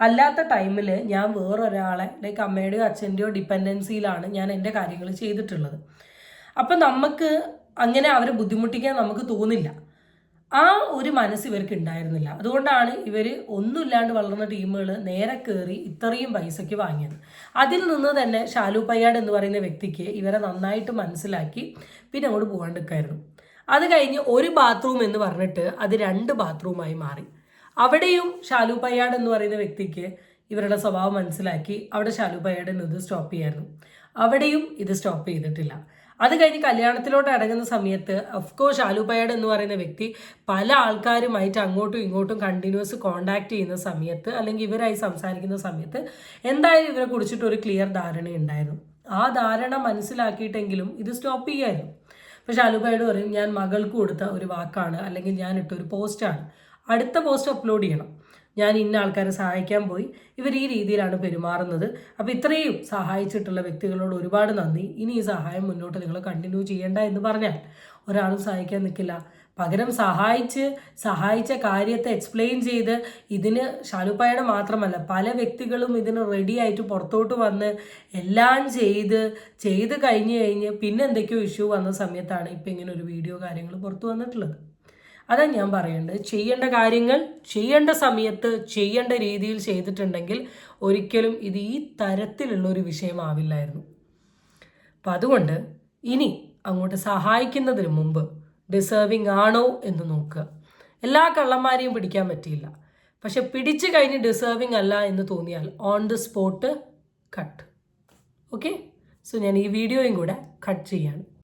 Speaker 4: അല്ലാത്ത ടൈമിൽ ഞാൻ വേറൊരാളെ ലൈക്ക് അമ്മയുടെയോ അച്ഛന്റെയോ ഡിപ്പെൻഡൻസിയിലാണ് ഞാൻ എന്റെ കാര്യങ്ങൾ ചെയ്തിട്ടുള്ളത്. അപ്പം നമുക്ക് അങ്ങനെ അവരെ ബുദ്ധിമുട്ടിക്കാൻ നമുക്ക് തോന്നില്ല. ആ ഒരു മനസ്സ് ഇവർക്ക് ഉണ്ടായിരുന്നില്ല. അതുകൊണ്ടാണ് ഇവർ ഒന്നുമില്ലാണ്ട് വളർന്ന ടീമുകൾ നേരെ കയറി ഇത്രയും പൈസയ്ക്ക് വാങ്ങിയത്. അതിൽ നിന്ന് തന്നെ ഷാലു പയ്യാട് എന്ന് പറയുന്ന വ്യക്തിക്ക് ഇവരെ നന്നായിട്ട് മനസ്സിലാക്കി പിന്നെ അങ്ങോട്ട് പോകാണ്ടിരിക്കായിരുന്നു അത് കഴിഞ്ഞ് ഒരു ബാത്റൂം എന്ന് പറഞ്ഞിട്ട് അത് രണ്ട് ബാത്റൂമായി മാറി. അവിടെയും ഷാലു പയ്യാട് എന്ന് പറയുന്ന വ്യക്തിക്ക് ഇവരുടെ സ്വഭാവം മനസ്സിലാക്കി അവിടെ ഷാലു പയ്യാടിന് ഇത് സ്റ്റോപ്പ് ചെയ്യായിരുന്നു. അവിടെയും ഇത് സ്റ്റോപ്പ് ചെയ്തിട്ടില്ല. അത് കഴിഞ്ഞ് കല്യാണത്തിലോട്ട് അടങ്ങുന്ന സമയത്ത് അഫ്കോഴ്സ് ഷാലു പയ്യാട് എന്ന് പറയുന്ന വ്യക്തി പല ആൾക്കാരുമായിട്ട് അങ്ങോട്ടും ഇങ്ങോട്ടും കണ്ടിന്യൂസ് കോണ്ടാക്ട് ചെയ്യുന്ന സമയത്ത് അല്ലെങ്കിൽ ഇവരായി സംസാരിക്കുന്ന സമയത്ത് എന്തായാലും ഇവരെ കുറിച്ചിട്ട് ഒരു ക്ലിയർ ധാരണ ഉണ്ടായിരുന്നു. ആ ധാരണ മനസ്സിലാക്കിയിട്ടെങ്കിലും ഇത് സ്റ്റോപ്പ് ചെയ്യായിരുന്നു പക്ഷെ അലുബായോട് പറയും ഞാൻ മകൾക്ക് കൊടുത്ത ഒരു വാക്കാണ് അല്ലെങ്കിൽ ഞാൻ ഇട്ട ഒരു പോസ്റ്റാണ് അടുത്ത പോസ്റ്റ് അപ്ലോഡ് ചെയ്യണം. ഞാൻ ഇന്ന ആൾക്കാരെ സഹായിക്കാൻ പോയി. ഇവർ ഈ രീതിയിലാണ് പെരുമാറുന്നത്. അപ്പോൾ ഇത്രയും സഹായിച്ചിട്ടുള്ള വ്യക്തികളോട് ഒരുപാട് നന്ദി. ഇനി ഈ സഹായം മുന്നോട്ട് നിങ്ങൾ കണ്ടിന്യൂ ചെയ്യേണ്ട എന്ന് പറഞ്ഞാൽ ഒരാളും സഹായിക്കാൻ നിൽക്കില്ല. പകരം സഹായിച്ച് സഹായിച്ച കാര്യത്തെ എക്സ്പ്ലെയിൻ ചെയ്ത് ഇതിന് ഷാലുപ്പായുടെ മാത്രമല്ല പല വ്യക്തികളും ഇതിന് റെഡി ആയിട്ട് പുറത്തോട്ട് വന്ന് എല്ലാം ചെയ്ത് ചെയ്ത് കഴിഞ്ഞ് കഴിഞ്ഞ് പിന്നെ എന്തൊക്കെയോ ഇഷ്യൂ വന്ന സമയത്താണ് ഇപ്പം ഇങ്ങനെ ഒരു വീഡിയോ കാര്യങ്ങൾ പുറത്തു വന്നിട്ടുള്ളത്. അതാ ഞാൻ പറയേണ്ടത് ചെയ്യേണ്ട കാര്യങ്ങൾ ചെയ്യേണ്ട സമയത്ത് ചെയ്യേണ്ട രീതിയിൽ ചെയ്തിട്ടുണ്ടെങ്കിൽ ഒരിക്കലും ഇത് ഈ തരത്തിലുള്ള ഒരു വിഷയമാവില്ലായിരുന്നു. അപ്പം അതുകൊണ്ട് ഇനി അങ്ങോട്ട് സഹായിക്കുന്നതിന് മുമ്പ് ഡിസേർവിങ് ആണോ എന്ന് നോക്കുക. എല്ലാ കള്ളന്മാരെയും പിടിക്കാൻ പറ്റിയില്ല. പക്ഷെ പിടിച്ചു കഴിഞ്ഞ് ഡിസേർവിങ് അല്ല എന്ന് തോന്നിയാൽ on the spot cut okay so ഞാൻ ഈ വീഡിയോയും കൂടെ കട്ട് ചെയ്യാണ്.